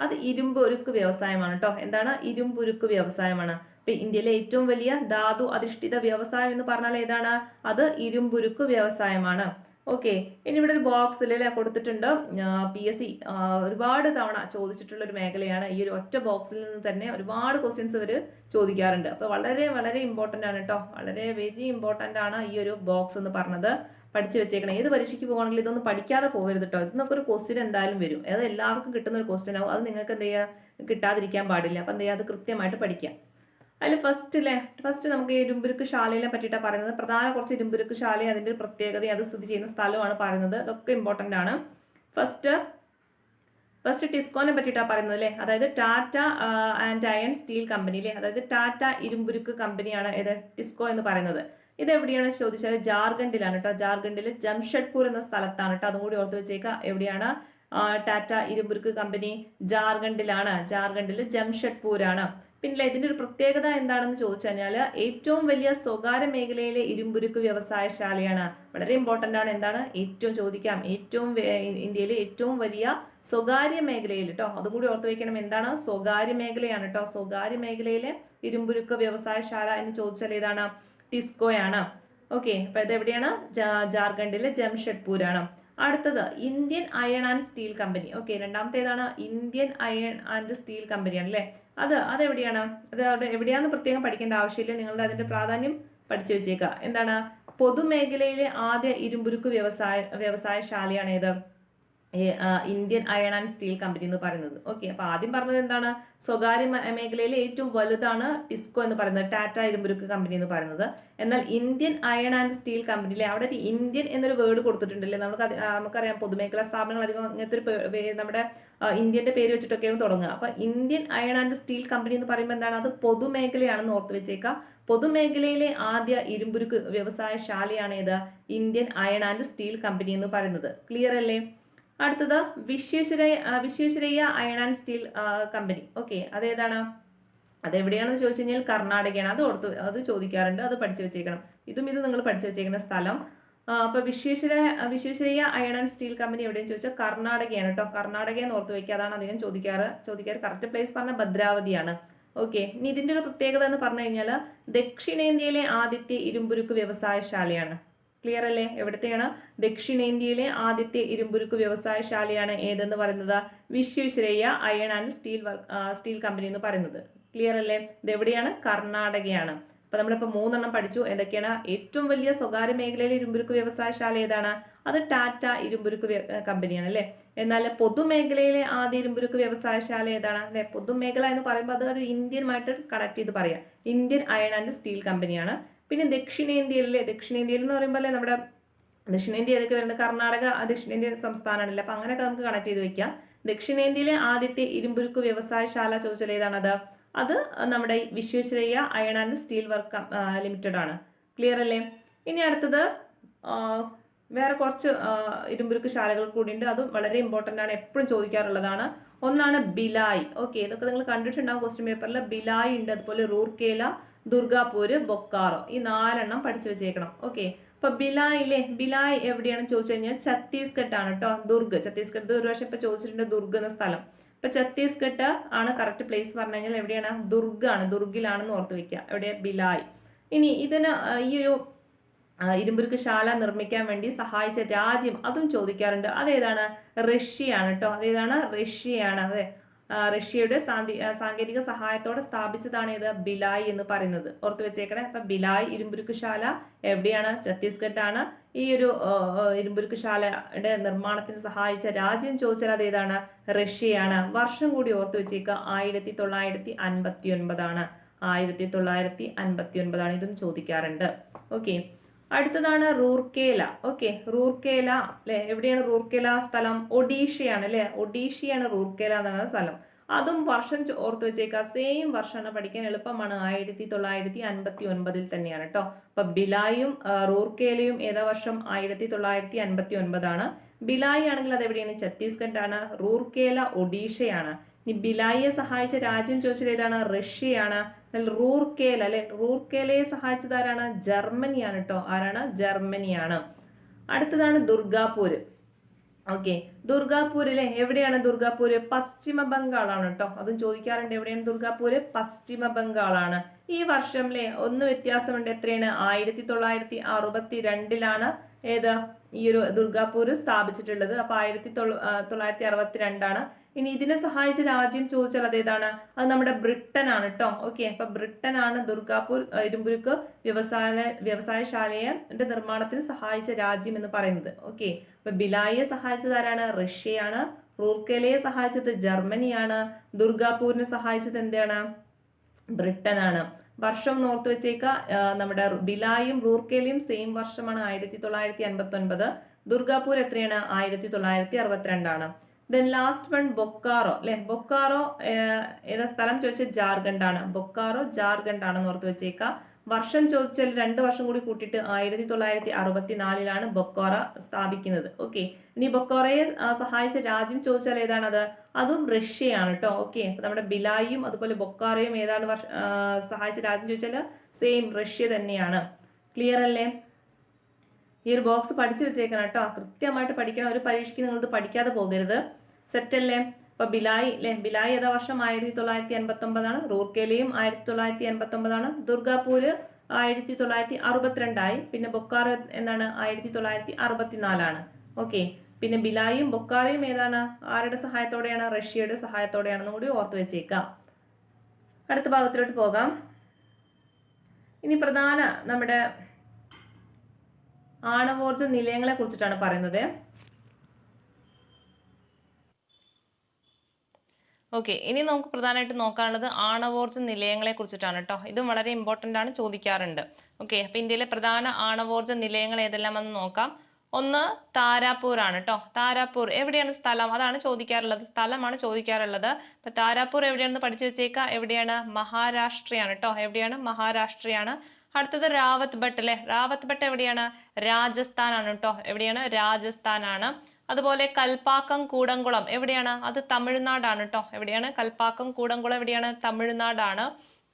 അത് ഇരുമ്പുരുക്ക് വ്യവസായമാണ് കേട്ടോ എന്താണ്? ഇരുമ്പുരുക്ക് വ്യവസായമാണ്. അപ്പൊ ഇന്ത്യയിലെ ഏറ്റവും വലിയ ധാതു അധിഷ്ഠിത വ്യവസായം എന്ന് പറഞ്ഞാൽ ഏതാണ്? അത് ഇരുമ്പുരുക്ക് വ്യവസായമാണ്. ഓക്കെ ഇനി ഇവിടെ ഒരു ബോക്സിൽ കൊടുത്തിട്ടുണ്ട്. പി എസ് സി ഒരുപാട് തവണ ചോദിച്ചിട്ടുള്ള ഒരു മേഖലയാണ്. ഈ ഒരു ഒറ്റ ബോക്സിൽ നിന്ന് തന്നെ ഒരുപാട് ക്വസ്റ്റ്യൻസ് അവർ ചോദിക്കാറുണ്ട്. അപ്പോൾ വളരെ വളരെ ഇമ്പോർട്ടന്റ് ആണ് കേട്ടോ വളരെ വെരി ഇമ്പോർട്ടന്റ് ആണ് ഈ ഒരു ബോക്സ് എന്ന് പറഞ്ഞത് പഠിച്ചു വെച്ചേക്കണം. ഏത് പരീക്ഷയ്ക്ക് പോകണമെങ്കിലും ഇതൊന്നും പഠിക്കാതെ പോകരുത് കേട്ടോ ഇതിനൊക്കെ ഒരു ക്വസ്റ്റ്യൻ എന്തായാലും വരും. അത് എല്ലാവർക്കും കിട്ടുന്ന ഒരു ക്വസ്റ്റ്യൻ ആവും. അത് നിങ്ങൾക്ക് എന്ത് ചെയ്യുക കിട്ടാതിരിക്കാൻ പാടില്ല. അപ്പം എന്ത് ചെയ്യുക അത് കൃത്യമായിട്ട് പഠിക്കാം അതിൽ ഫസ്റ്റ് അല്ലേ ഫസ്റ്റ് നമുക്ക് ഇരുമ്പുരുക്ക് ശാലയിലെ പറ്റിയിട്ടാണ് പറയുന്നത്. പ്രധാന കുറച്ച് ഇരുമ്പുരുക്ക് ശാല അതിന്റെ ഒരു പ്രത്യേകത അത് സ്ഥിതി ചെയ്യുന്ന സ്ഥലമാണ് പറയുന്നത്. അതൊക്കെ ഇമ്പോർട്ടന്റ് ആണ്. ഫസ്റ്റ് ഫസ്റ്റ് ടിസ്കോനെ പറ്റിയിട്ടാണ് പറയുന്നത് അല്ലേ അതായത് Tata and iron steel company അല്ലേ അതായത് ടാറ്റ ഇരുമ്പുരുക്ക് കമ്പനിയാണ് ഏത് ടിസ്കോ എന്ന് പറയുന്നത്. ഇത് എവിടെയാണ് ചോദിച്ചാൽ ജാർഖണ്ഡിലാണ് കേട്ടോ ജാർഖണ്ഡിൽ ജംഷഡ്പൂർ എന്ന സ്ഥലത്താണ് കേട്ടോ അതും കൂടി ഓർത്ത് വെച്ചേക്കുക എവിടെയാണ്? ടാറ്റ ഇരുമ്പുരുക്ക് കമ്പനി ജാർഖണ്ഡിലാണ്. ജാർഖണ്ഡിൽ ജംഷഡ്പൂരാണ്. പിന്നെ ഇതിന്റെ ഒരു പ്രത്യേകത എന്താണെന്ന് ചോദിച്ചു കഴിഞ്ഞാൽ ഏറ്റവും വലിയ സ്വകാര്യ മേഖലയിലെ ഇരുമ്പുരുക്ക് വ്യവസായശാലയാണ്. വളരെ ഇമ്പോർട്ടന്റ് ആണ്. എന്താണ്? ഏറ്റവും ചോദിക്കാം. ഏറ്റവും ഇന്ത്യയിലെ ഏറ്റവും വലിയ സ്വകാര്യ മേഖലയിൽ കേട്ടോ അതുകൂടി ഓർത്തു വെക്കണം. എന്താണ്? സ്വകാര്യ മേഖലയാണ് കേട്ടോ സ്വകാര്യ മേഖലയിലെ ഇരുമ്പുരുക്ക് വ്യവസായശാല എന്ന് ചോദിച്ചാൽ ഏതാണ്? ടിസ്കോയാണ്. ഓക്കെ. അപ്പോൾ ഇത് എവിടെയാണ്? ജാ- ജാർഖണ്ഡിലെ ജംഷഡ്പൂരാണ്. അടുത്തത് Indian iron and steel company okay രണ്ടാമത്തേതാണ് Indian iron and steel കമ്പനിയാണ് അല്ലേ അത് അതെവിടെയാണ്? അത് എവിടെയാണെന്ന് പ്രത്യേകം പഠിക്കേണ്ട ആവശ്യമില്ല. നിങ്ങളുടെ അതിന്റെ പ്രാധാന്യം പഠിച്ചു വെച്ചേക്കുക. എന്താണ്? പൊതുമേഖലയിലെ ആദ്യ ഇരുമ്പുരുക്ക് വ്യവസായ വ്യവസായശാലയാണ് ഏത് Indian iron and steel company എന്ന് പറയുന്നത്. ഓക്കെ അപ്പൊ ആദ്യം പറഞ്ഞത് എന്താണ്? സ്വകാര്യ മേഖലയിൽ ഏറ്റവും വലുതാണ് ടിസ്കോ എന്ന് പറയുന്നത് ടാറ്റ ഇരുമ്പുരുക്ക് കമ്പനി എന്ന് പറയുന്നത്. എന്നാൽ ഇന്ത്യൻ അയൺ ആൻഡ് സ്റ്റീൽ കമ്പനിയിലെ അവിടെ ഒരു ഇന്ത്യൻ എന്നൊരു വേർഡ് കൊടുത്തിട്ടുണ്ടല്ലേ? നമുക്ക് നമുക്കറിയാം പൊതുമേഖലാ സ്ഥാപനങ്ങൾ അധികം ഇങ്ങനത്തെ ഒരു നമ്മുടെ ഇന്ത്യന്റെ പേര് വെച്ചിട്ടൊക്കെയാണ് തുടങ്ങുക. അപ്പൊ Indian iron and steel company എന്ന് പറയുമ്പോൾ എന്താണ്? അത് പൊതുമേഖലയാണെന്ന് ഓർത്ത് വെച്ചേക്കുക പൊതുമേഖലയിലെ ആദ്യ ഇരുമ്പുരുക്ക് വ്യവസായശാലയാണ് ഏത്? Indian iron and steel company എന്ന് പറയുന്നത്. ക്ലിയർ അല്ലേ? അടുത്തത് Visvesvaraya Visvesvaraya iron and steel company okay അതേതാണ്? അതെവിടെയാണെന്ന് ചോദിച്ചു കഴിഞ്ഞാൽ കർണാടകയാണ്. അത് ഓർത്ത് അത് ചോദിക്കാറുണ്ട്. അത് പഠിച്ചു വെച്ചേക്കണം. ഇതും ഇത് നിങ്ങൾ പഠിച്ചു വെച്ചേക്കുന്ന സ്ഥലം. അപ്പോൾ അപ്പൊ Visvesvaraya Visvesvaraya iron and steel company എവിടെയെന്ന് ചോദിച്ചാൽ കർണാടകയാണ് കേട്ടോ. കർണാടക എന്ന് ഓർത്ത് വെക്കുക. അതാണ് അധികം ചോദിക്കാറ്. ചോദിക്കാറ് കറക്റ്റ് പ്ലേസ് പറഞ്ഞ ഭദ്രാവതിയാണ്. ഓക്കെ ഇനി ഇതിന്റെ ഒരു പ്രത്യേകത എന്ന് പറഞ്ഞു കഴിഞ്ഞാൽ ദക്ഷിണേന്ത്യയിലെ ആദ്യത്തെ ഇരുമ്പുരുക്ക് വ്യവസായശാലയാണ്. ക്ലിയർ അല്ലേ എവിടത്തെയാണ്? ദക്ഷിണേന്ത്യയിലെ ആദ്യത്തെ ഇരുമ്പുരുക്ക് വ്യവസായശാലയാണ് ഏതെന്ന് പറയുന്നത്? Visvesvaraya iron and steel steel company എന്ന് പറയുന്നത്. ക്ലിയർ അല്ലേ ഇത് എവിടെയാണ് കർണാടകയാണ്. അപ്പൊ നമ്മളിപ്പോ മൂന്നെണ്ണം പഠിച്ചു. എന്തൊക്കെയാണ്? ഏറ്റവും വലിയ സ്വകാര്യ മേഖലയിലെ ഇരുമ്പുരുക്ക് വ്യവസായശാല ഏതാണ്? അത് ടാറ്റ ഇരുമ്പുരുക്ക് കമ്പനിയാണ് അല്ലേ? എന്നാൽ പൊതുമേഖലയിലെ ആദ്യ ഇരുമ്പുരുക്ക് വ്യവസായശാല ഏതാണ്? അല്ലെ? പൊതുമേഖല എന്ന് പറയുമ്പോൾ അത് ഒരു ഇന്ത്യനുമായിട്ട് കണക്ട് ചെയ്ത് പറയാം. ഇന്ത്യൻ അയൺ ആൻഡ് സ്റ്റീൽ കമ്പനിയാണ് പിന്നെ ദക്ഷിണേന്ത്യയിലെ ദക്ഷിണേന്ത്യയിൽ എന്ന് പറയുമ്പോൾ നമ്മുടെ ദക്ഷിണേന്ത്യ ഏതൊക്കെ വരുന്നത്? കർണാടക ദക്ഷിണേന്ത്യ സംസ്ഥാനമാണല്ലോ. അപ്പൊ അങ്ങനെയൊക്കെ നമുക്ക് കണക്ട് ചെയ്ത് വെക്കാം. ദക്ഷിണേന്ത്യയിലെ ആദ്യത്തെ ഇരുമ്പുരുക്ക് വ്യവസായശാല ചോദിച്ചാൽ ഏതാണത് അത് നമ്മുടെ Visvesvaraya iron and steel work limited ആണ്. ക്ലിയർ അല്ലേ? ഇനി അടുത്തത് വേറെ കുറച്ച് ഇരുമ്പുരുക്ക് ശാലകൾ കൂടിയുണ്ട് അതും വളരെ ഇമ്പോർട്ടന്റ് ആണ്. എപ്പോഴും ചോദിക്കാറുള്ളതാണ്. ഒന്നാണ് ബിലായ്. ഓക്കെ ഇതൊക്കെ നിങ്ങൾ കണ്ടിട്ടുണ്ടാവും ക്വസ്റ്റ്യൻ പേപ്പറിൽ ബിലായ് ഉണ്ട്. അതുപോലെ റൂർക്കേല ദുർഗാപൂര് ബൊക്കാറോ. ഈ നാലെണ്ണം പഠിച്ചു വെച്ചേക്കണം. ഓക്കെ. അപ്പൊ ബിലായിലെ ബിലായ് എവിടെയാണ് ചോദിച്ചു കഴിഞ്ഞാൽ ഛത്തീസ്ഗഡ് ആണ് കേട്ടോ ദുർഗ്. ഛത്തീസ്ഗഡ് ഒരു പ്രാവശ്യം ഇപ്പൊ ചോദിച്ചിട്ടുണ്ട് ദുർഗ് എന്ന സ്ഥലം. ഇപ്പൊ ഛത്തീസ്ഗഡ് ആണ് കറക്റ്റ് പ്ലേസ് പറഞ്ഞു കഴിഞ്ഞാൽ എവിടെയാണ്? ദുർഗാണ്. ദുർഗിലാണെന്ന് ഓർത്ത് വെക്കുക. എവിടെ ബിലായ്. ഇനി ഇതിന് ഈ ഒരു ആ, ഇരുമ്പുരുക്ക് ശാല നിർമ്മിക്കാൻ വേണ്ടി സഹായിച്ച രാജ്യം അതും ചോദിക്കാറുണ്ട്. അതേതാണ്? റഷ്യയാണ് കേട്ടോ അതേതാണ്? റഷ്യയാണ്. അതെ. റഷ്യയുടെ സാങ്കേതിക സഹായത്തോടെ സ്ഥാപിച്ചതാണ് ഇത് ബിലായ് എന്ന് പറയുന്നത്. ഓർത്തു വെച്ചേക്കണേ. അപ്പൊ ബിലായ് ഇരുമ്പുരുക്കുശാല എവിടെയാണ്? ഛത്തീസ്ഗഡ് ആണ് ഈ ഒരു ആ, ആ, ഇരുമ്പുരുക്ക് ശാലയുടെ നിർമ്മാണത്തിന് സഹായിച്ച രാജ്യം ചോദിച്ചാൽ അത് ഏതാണ്? റഷ്യയാണ്. വർഷം കൂടി ഓർത്തു വെച്ചേക്കുക ആയിരത്തി തൊള്ളായിരത്തി അൻപത്തി ഒൻപതാണ്. ആയിരത്തി തൊള്ളായിരത്തി അൻപത്തി ഒൻപതാണ് ഇതും ചോദിക്കാറുണ്ട്. ഓക്കെ. അടുത്തതാണ് റൂർക്കേല. ഓക്കെ റൂർക്കേല അല്ലെ? എവിടെയാണ് റൂർക്കേല സ്ഥലം? ഒഡീഷയാണ് അല്ലെ? ഒഡീഷയാണ് റൂർക്കേല എന്ന് പറയുന്ന സ്ഥലം. അതും വർഷം ഓർത്ത് വെച്ചേക്കുക. സെയിം വർഷമാണ് പഠിക്കാൻ എളുപ്പമാണ്. ആയിരത്തി തൊള്ളായിരത്തി അൻപത്തി ഒൻപതിൽ തന്നെയാണ് കേട്ടോ. അപ്പൊ ബിലായും റൂർക്കേലയും ഏതാ വർഷം? ആയിരത്തി തൊള്ളായിരത്തി അൻപത്തി ഒൻപതാണ് ബിലായി ആണെങ്കിൽ അത് എവിടെയാണ് ഛത്തീസ്ഗഡ് ആണ് റൂർക്കേല ഒഡീഷയാണ്. ഇനി ബിലായിയെ സഹായിച്ച രാജ്യം ചോദിച്ചത് ഏതാണ് റഷ്യയാണ്. എന്നാൽ റൂർക്കേൽ അല്ലെ? റൂർക്കേലയെ സഹായിച്ചത് ആരാണ്? ജർമ്മനിയാണ് കേട്ടോ ആരാണ്? ജർമ്മനിയാണ്. അടുത്തതാണ് ദുർഗാപൂര് ഓക്കെ. ദുർഗാപൂരിലെ എവിടെയാണ് ദുർഗാപൂര് പശ്ചിമ ബംഗാളാണ് കേട്ടോ അതും ചോദിക്കാറുണ്ട് എവിടെയാണ് ദുർഗാപൂര് പശ്ചിമ ബംഗാളാണ്. ഈ വർഷം അല്ലേ ഒന്ന് വ്യത്യാസമുണ്ട്. എത്രയാണ്? ആയിരത്തി തൊള്ളായിരത്തി അറുപത്തി രണ്ടിലാണ് ഏത് ഈ ഒരു ദുർഗാപൂര് സ്ഥാപിച്ചിട്ടുള്ളത്. അപ്പൊ ആയിരത്തി തൊള്ള- തൊള്ളായിരത്തി അറുപത്തി രണ്ടാണ് ഇനി ഇതിനെ സഹായിച്ച രാജ്യം ചോദിച്ചാൽ അതേതാണ്? അത് നമ്മുടെ ബ്രിട്ടൻ ആണ് കേട്ടോ ഓക്കെ അപ്പൊ ബ്രിട്ടൻ ആണ് ദുർഗാപൂർ ഇരുമ്പുരുക്ക് വ്യവസായ വ്യവസായശാലയെ നിർമ്മാണത്തിന് സഹായിച്ച രാജ്യം എന്ന് പറയുന്നത്. ഓക്കെ അപ്പൊ ബിലായിയെ സഹായിച്ചത് ആരാണ്? റഷ്യയാണ്. റൂർക്കേലയെ സഹായിച്ചത് ജർമ്മനിയാണ്. ദുർഗാപൂരിനെ സഹായിച്ചത് എന്താണ്? ബ്രിട്ടൻ ആണ് വർഷം നോർത്ത് വെച്ചേക്ക നമ്മുടെ ബിലായും റൂർക്കേലയും സെയിം വർഷമാണ് ആയിരത്തി തൊള്ളായിരത്തി അൻപത്തി ഒൻപത് ദുർഗാപൂർ എത്രയാണ്? ആയിരത്തി തൊള്ളായിരത്തി അറുപത്തിരണ്ടാണ്. ദെൻ ലാസ്റ്റ് വൺ ബൊക്കാറോ അല്ലെ? ബൊക്കാറോ ഏതാ സ്ഥലം ചോദിച്ചാൽ ജാർഖണ്ഡ് ആണ്. ബൊക്കാറോ ജാർഖണ്ഡ് ആണെന്ന് ഓർത്ത് വെച്ചേക്കാം. വർഷം ചോദിച്ചാൽ രണ്ട് വർഷം കൂടി കൂട്ടിയിട്ട് ആയിരത്തി തൊള്ളായിരത്തി അറുപത്തി നാലിലാണ് ബൊക്കോറ സ്ഥാപിക്കുന്നത്. ഓക്കെ ഇനി ബൊക്കോറയെ സഹായിച്ച രാജ്യം ചോദിച്ചാൽ ഏതാണത്? അതും റഷ്യയാണ് കേട്ടോ ഓക്കെ അപ്പൊ നമ്മുടെ ബിലായിയും അതുപോലെ ബൊക്കാറയും ഏതാണ് വർഷ സഹായിച്ച രാജ്യം ചോദിച്ചാൽ? സെയിം റഷ്യ തന്നെയാണ്. ക്ലിയർ അല്ലേ? ഈ ഒരു ബോക്സ് പഠിച്ചു വെച്ചേക്കണം കേട്ടോ. കൃത്യമായിട്ട് പഠിക്കണം. ഒരു പരീക്ഷയ്ക്ക് നിങ്ങൾ ഇത് പഠിക്കാതെ പോകരുത്. സെറ്റല്ലേ ഇപ്പൊ ബിലായി അല്ലെ ബിലായി ഏതാ വർഷം? ആയിരത്തി തൊള്ളായിരത്തി എൺപത്തി ഒമ്പതാണ് റൂർക്കേലിയും ആയിരത്തി തൊള്ളായിരത്തി എൺപത്തി ഒമ്പതാണ് ദുർഗാപൂര് ആയിരത്തി തൊള്ളായിരത്തി അറുപത്തിരണ്ടായി പിന്നെ ബൊക്കാറോ എന്നാണ്? ആയിരത്തി തൊള്ളായിരത്തി അറുപത്തിനാലാണ് ഓക്കെ. പിന്നെ ബിലായും ബൊക്കാറയും ഏതാണ്? ആരുടെ സഹായത്തോടെയാണ്? റഷ്യയുടെ സഹായത്തോടെയാണെന്നും കൂടി ഓർത്ത് വെച്ചേക്കാം. അടുത്ത ഭാഗത്തിലോട്ട് പോകാം. ഇനി പ്രധാന നമ്മുടെ ആണവോർജ നിലയങ്ങളെ കുറിച്ചിട്ടാണ് പറയുന്നത്. ഓക്കെ ഇനി നമുക്ക് പ്രധാനമായിട്ട് നോക്കാനുള്ളത് ആണവോർജ നിലയങ്ങളെ കുറിച്ചിട്ടാണ് കേട്ടോ ഇതും വളരെ ഇമ്പോർട്ടന്റ് ആണ് ചോദിക്കാറുണ്ട്. ഓക്കെ അപ്പോൾ ഇന്ത്യയിലെ പ്രധാന ആണവോർജ നിലയങ്ങൾ ഏതെല്ലാമെന്ന് നോക്കാം. ഒന്ന് താരാപൂർ ആണ് കേട്ടോ താരാപൂർ എവിടെയാണ് സ്ഥലം? അതാണ് ചോദിക്കാറുള്ളത്. സ്ഥലമാണ് ചോദിക്കാറുള്ളത്. അപ്പൊ താരാപൂർ എവിടെയാണെന്ന് പഠിച്ചു വെച്ചേക്കാം. എവിടെയാണ്? മഹാരാഷ്ട്രയാണ് കേട്ടോ എവിടെയാണ്? മഹാരാഷ്ട്രയാണ്. അടുത്തത് റാവത്ത് ഭട്ട് അല്ലെ? റാവത്ത് ഭട്ട് എവിടെയാണ്? രാജസ്ഥാൻ ആണ് കേട്ടോ. എവിടെയാണ്? രാജസ്ഥാൻ ആണ് അതുപോലെ കൽപ്പാക്കം കൂടംകുളം എവിടെയാണ്? അത് തമിഴ്നാടാണ് കേട്ടോ. എവിടെയാണ്? കൽപ്പാക്കം കൂടംകുളം എവിടെയാണ്? തമിഴ്നാടാണ്.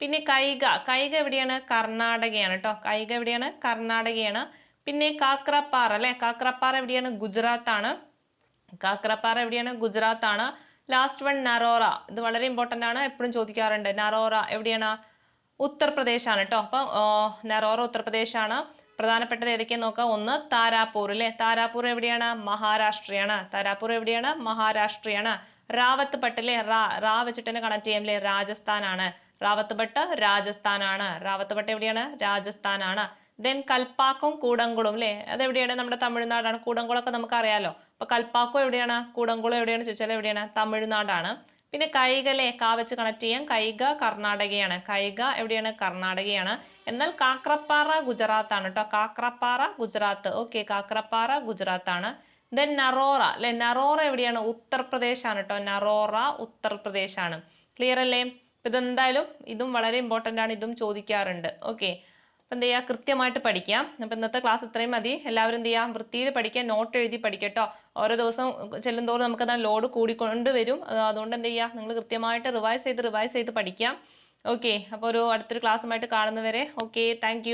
പിന്നെ കൈഗ. കൈഗ എവിടെയാണ്? കർണാടകയാണ് കേട്ടോ. കൈഗ എവിടെയാണ്? കർണാടകയാണ്. പിന്നെ കാക്രപ്പാറ അല്ലെ? കാക്രപ്പാറ എവിടെയാണ്? ഗുജറാത്ത് ആണ് കാക്രപ്പാറ എവിടെയാണ്? ഗുജറാത്ത് ആണ് ലാസ്റ്റ് വൺ നറോറ. ഇത് വളരെ ഇമ്പോർട്ടന്റ് ആണ്. എപ്പോഴും ചോദിക്കാറുണ്ട്. നറോറ എവിടെയാണ്? ഉത്തർപ്രദേശ് ആണ് കേട്ടോ അപ്പം നെറോറ ഉത്തർപ്രദേശ് ആണ് പ്രധാനപ്പെട്ടത് ഏതൊക്കെയാന്ന് നോക്കാം? ഒന്ന് താരാപൂർ അല്ലെ താരാപൂർ എവിടെയാണ്? മഹാരാഷ്ട്രയാണ്. താരാപൂർ എവിടെയാണ്? മഹാരാഷ്ട്രയാണ്. റാവത്ത് ഭട്ട് അല്ലെ റാ റാ വെച്ചിട്ട് തന്നെ കണക്ട് ചെയ്യാം അല്ലേ രാജസ്ഥാനാണ്. റാവത്ത് ഭട്ട് രാജസ്ഥാനാണ്. റാവത്ത് ഭട്ട് എവിടെയാണ്? രാജസ്ഥാനാണ്. ദെൻ കൽപ്പാക്കും കൂടംകുളും അല്ലെ അതെവിടെയാണ്? നമ്മുടെ തമിഴ്നാടാണ്. കൂടംകുളം ഒക്കെ നമുക്ക് അറിയാലോ അപ്പൊ കൽപ്പാക്കും എവിടെയാണ്? കൂടംകുളം എവിടെയാണ്? ചോദിച്ചാൽ എവിടെയാണ്? തമിഴ്നാടാണ്. പിന്നെ കൈകലെ കാ വെച്ച് കണക്ട് ചെയ്യാം. കൈക കർണാടകയാണ്. കൈക എവിടെയാണ്? കർണാടകയാണ്. എന്നാൽ കാക്രപ്പാറ ഗുജറാത്ത് ആണ് കേട്ടോ കാക്രപ്പാറ ഗുജറാത്ത്. ഓക്കെ കാക്രപ്പാറ ഗുജറാത്ത് ആണ് ദെൻ നറോറ അല്ലെ? നറോറ എവിടെയാണ്? ഉത്തർപ്രദേശ് ആണ് കേട്ടോ നറോറ ഉത്തർപ്രദേശ് ആണ് ക്ലിയർ അല്ലേ? ഇതെന്തായാലും ഇതും വളരെ ഇമ്പോർട്ടന്റ് ആണ്. ഇതും ചോദിക്കാറുണ്ട്. ഓക്കെ അപ്പൊ എന്ത് ചെയ്യുക കൃത്യമായിട്ട് പഠിക്കാം. അപ്പം ഇന്നത്തെ ക്ലാസ് ഇത്രയും മതി. എല്ലാവരും എന്ത് ചെയ്യുക വൃത്തിയിൽ പഠിക്കുക നോട്ട് എഴുതി പഠിക്കട്ടോ. ഓരോ ദിവസം ചെല്ലുന്തോറും നമുക്ക് അതാണ് ലോഡ് കൂടിക്കൊണ്ട് വരും അത് അതുകൊണ്ട് എന്ത് ചെയ്യുക നിങ്ങൾ കൃത്യമായിട്ട് റിവൈസ് ചെയ്ത് റിവൈസ് ചെയ്ത് പഠിക്കാം. ഓക്കെ അപ്പോൾ ഒരു അടുത്തൊരു ക്ലാസ്സുമായിട്ട് കാണുന്നവരെ ഓക്കെ താങ്ക്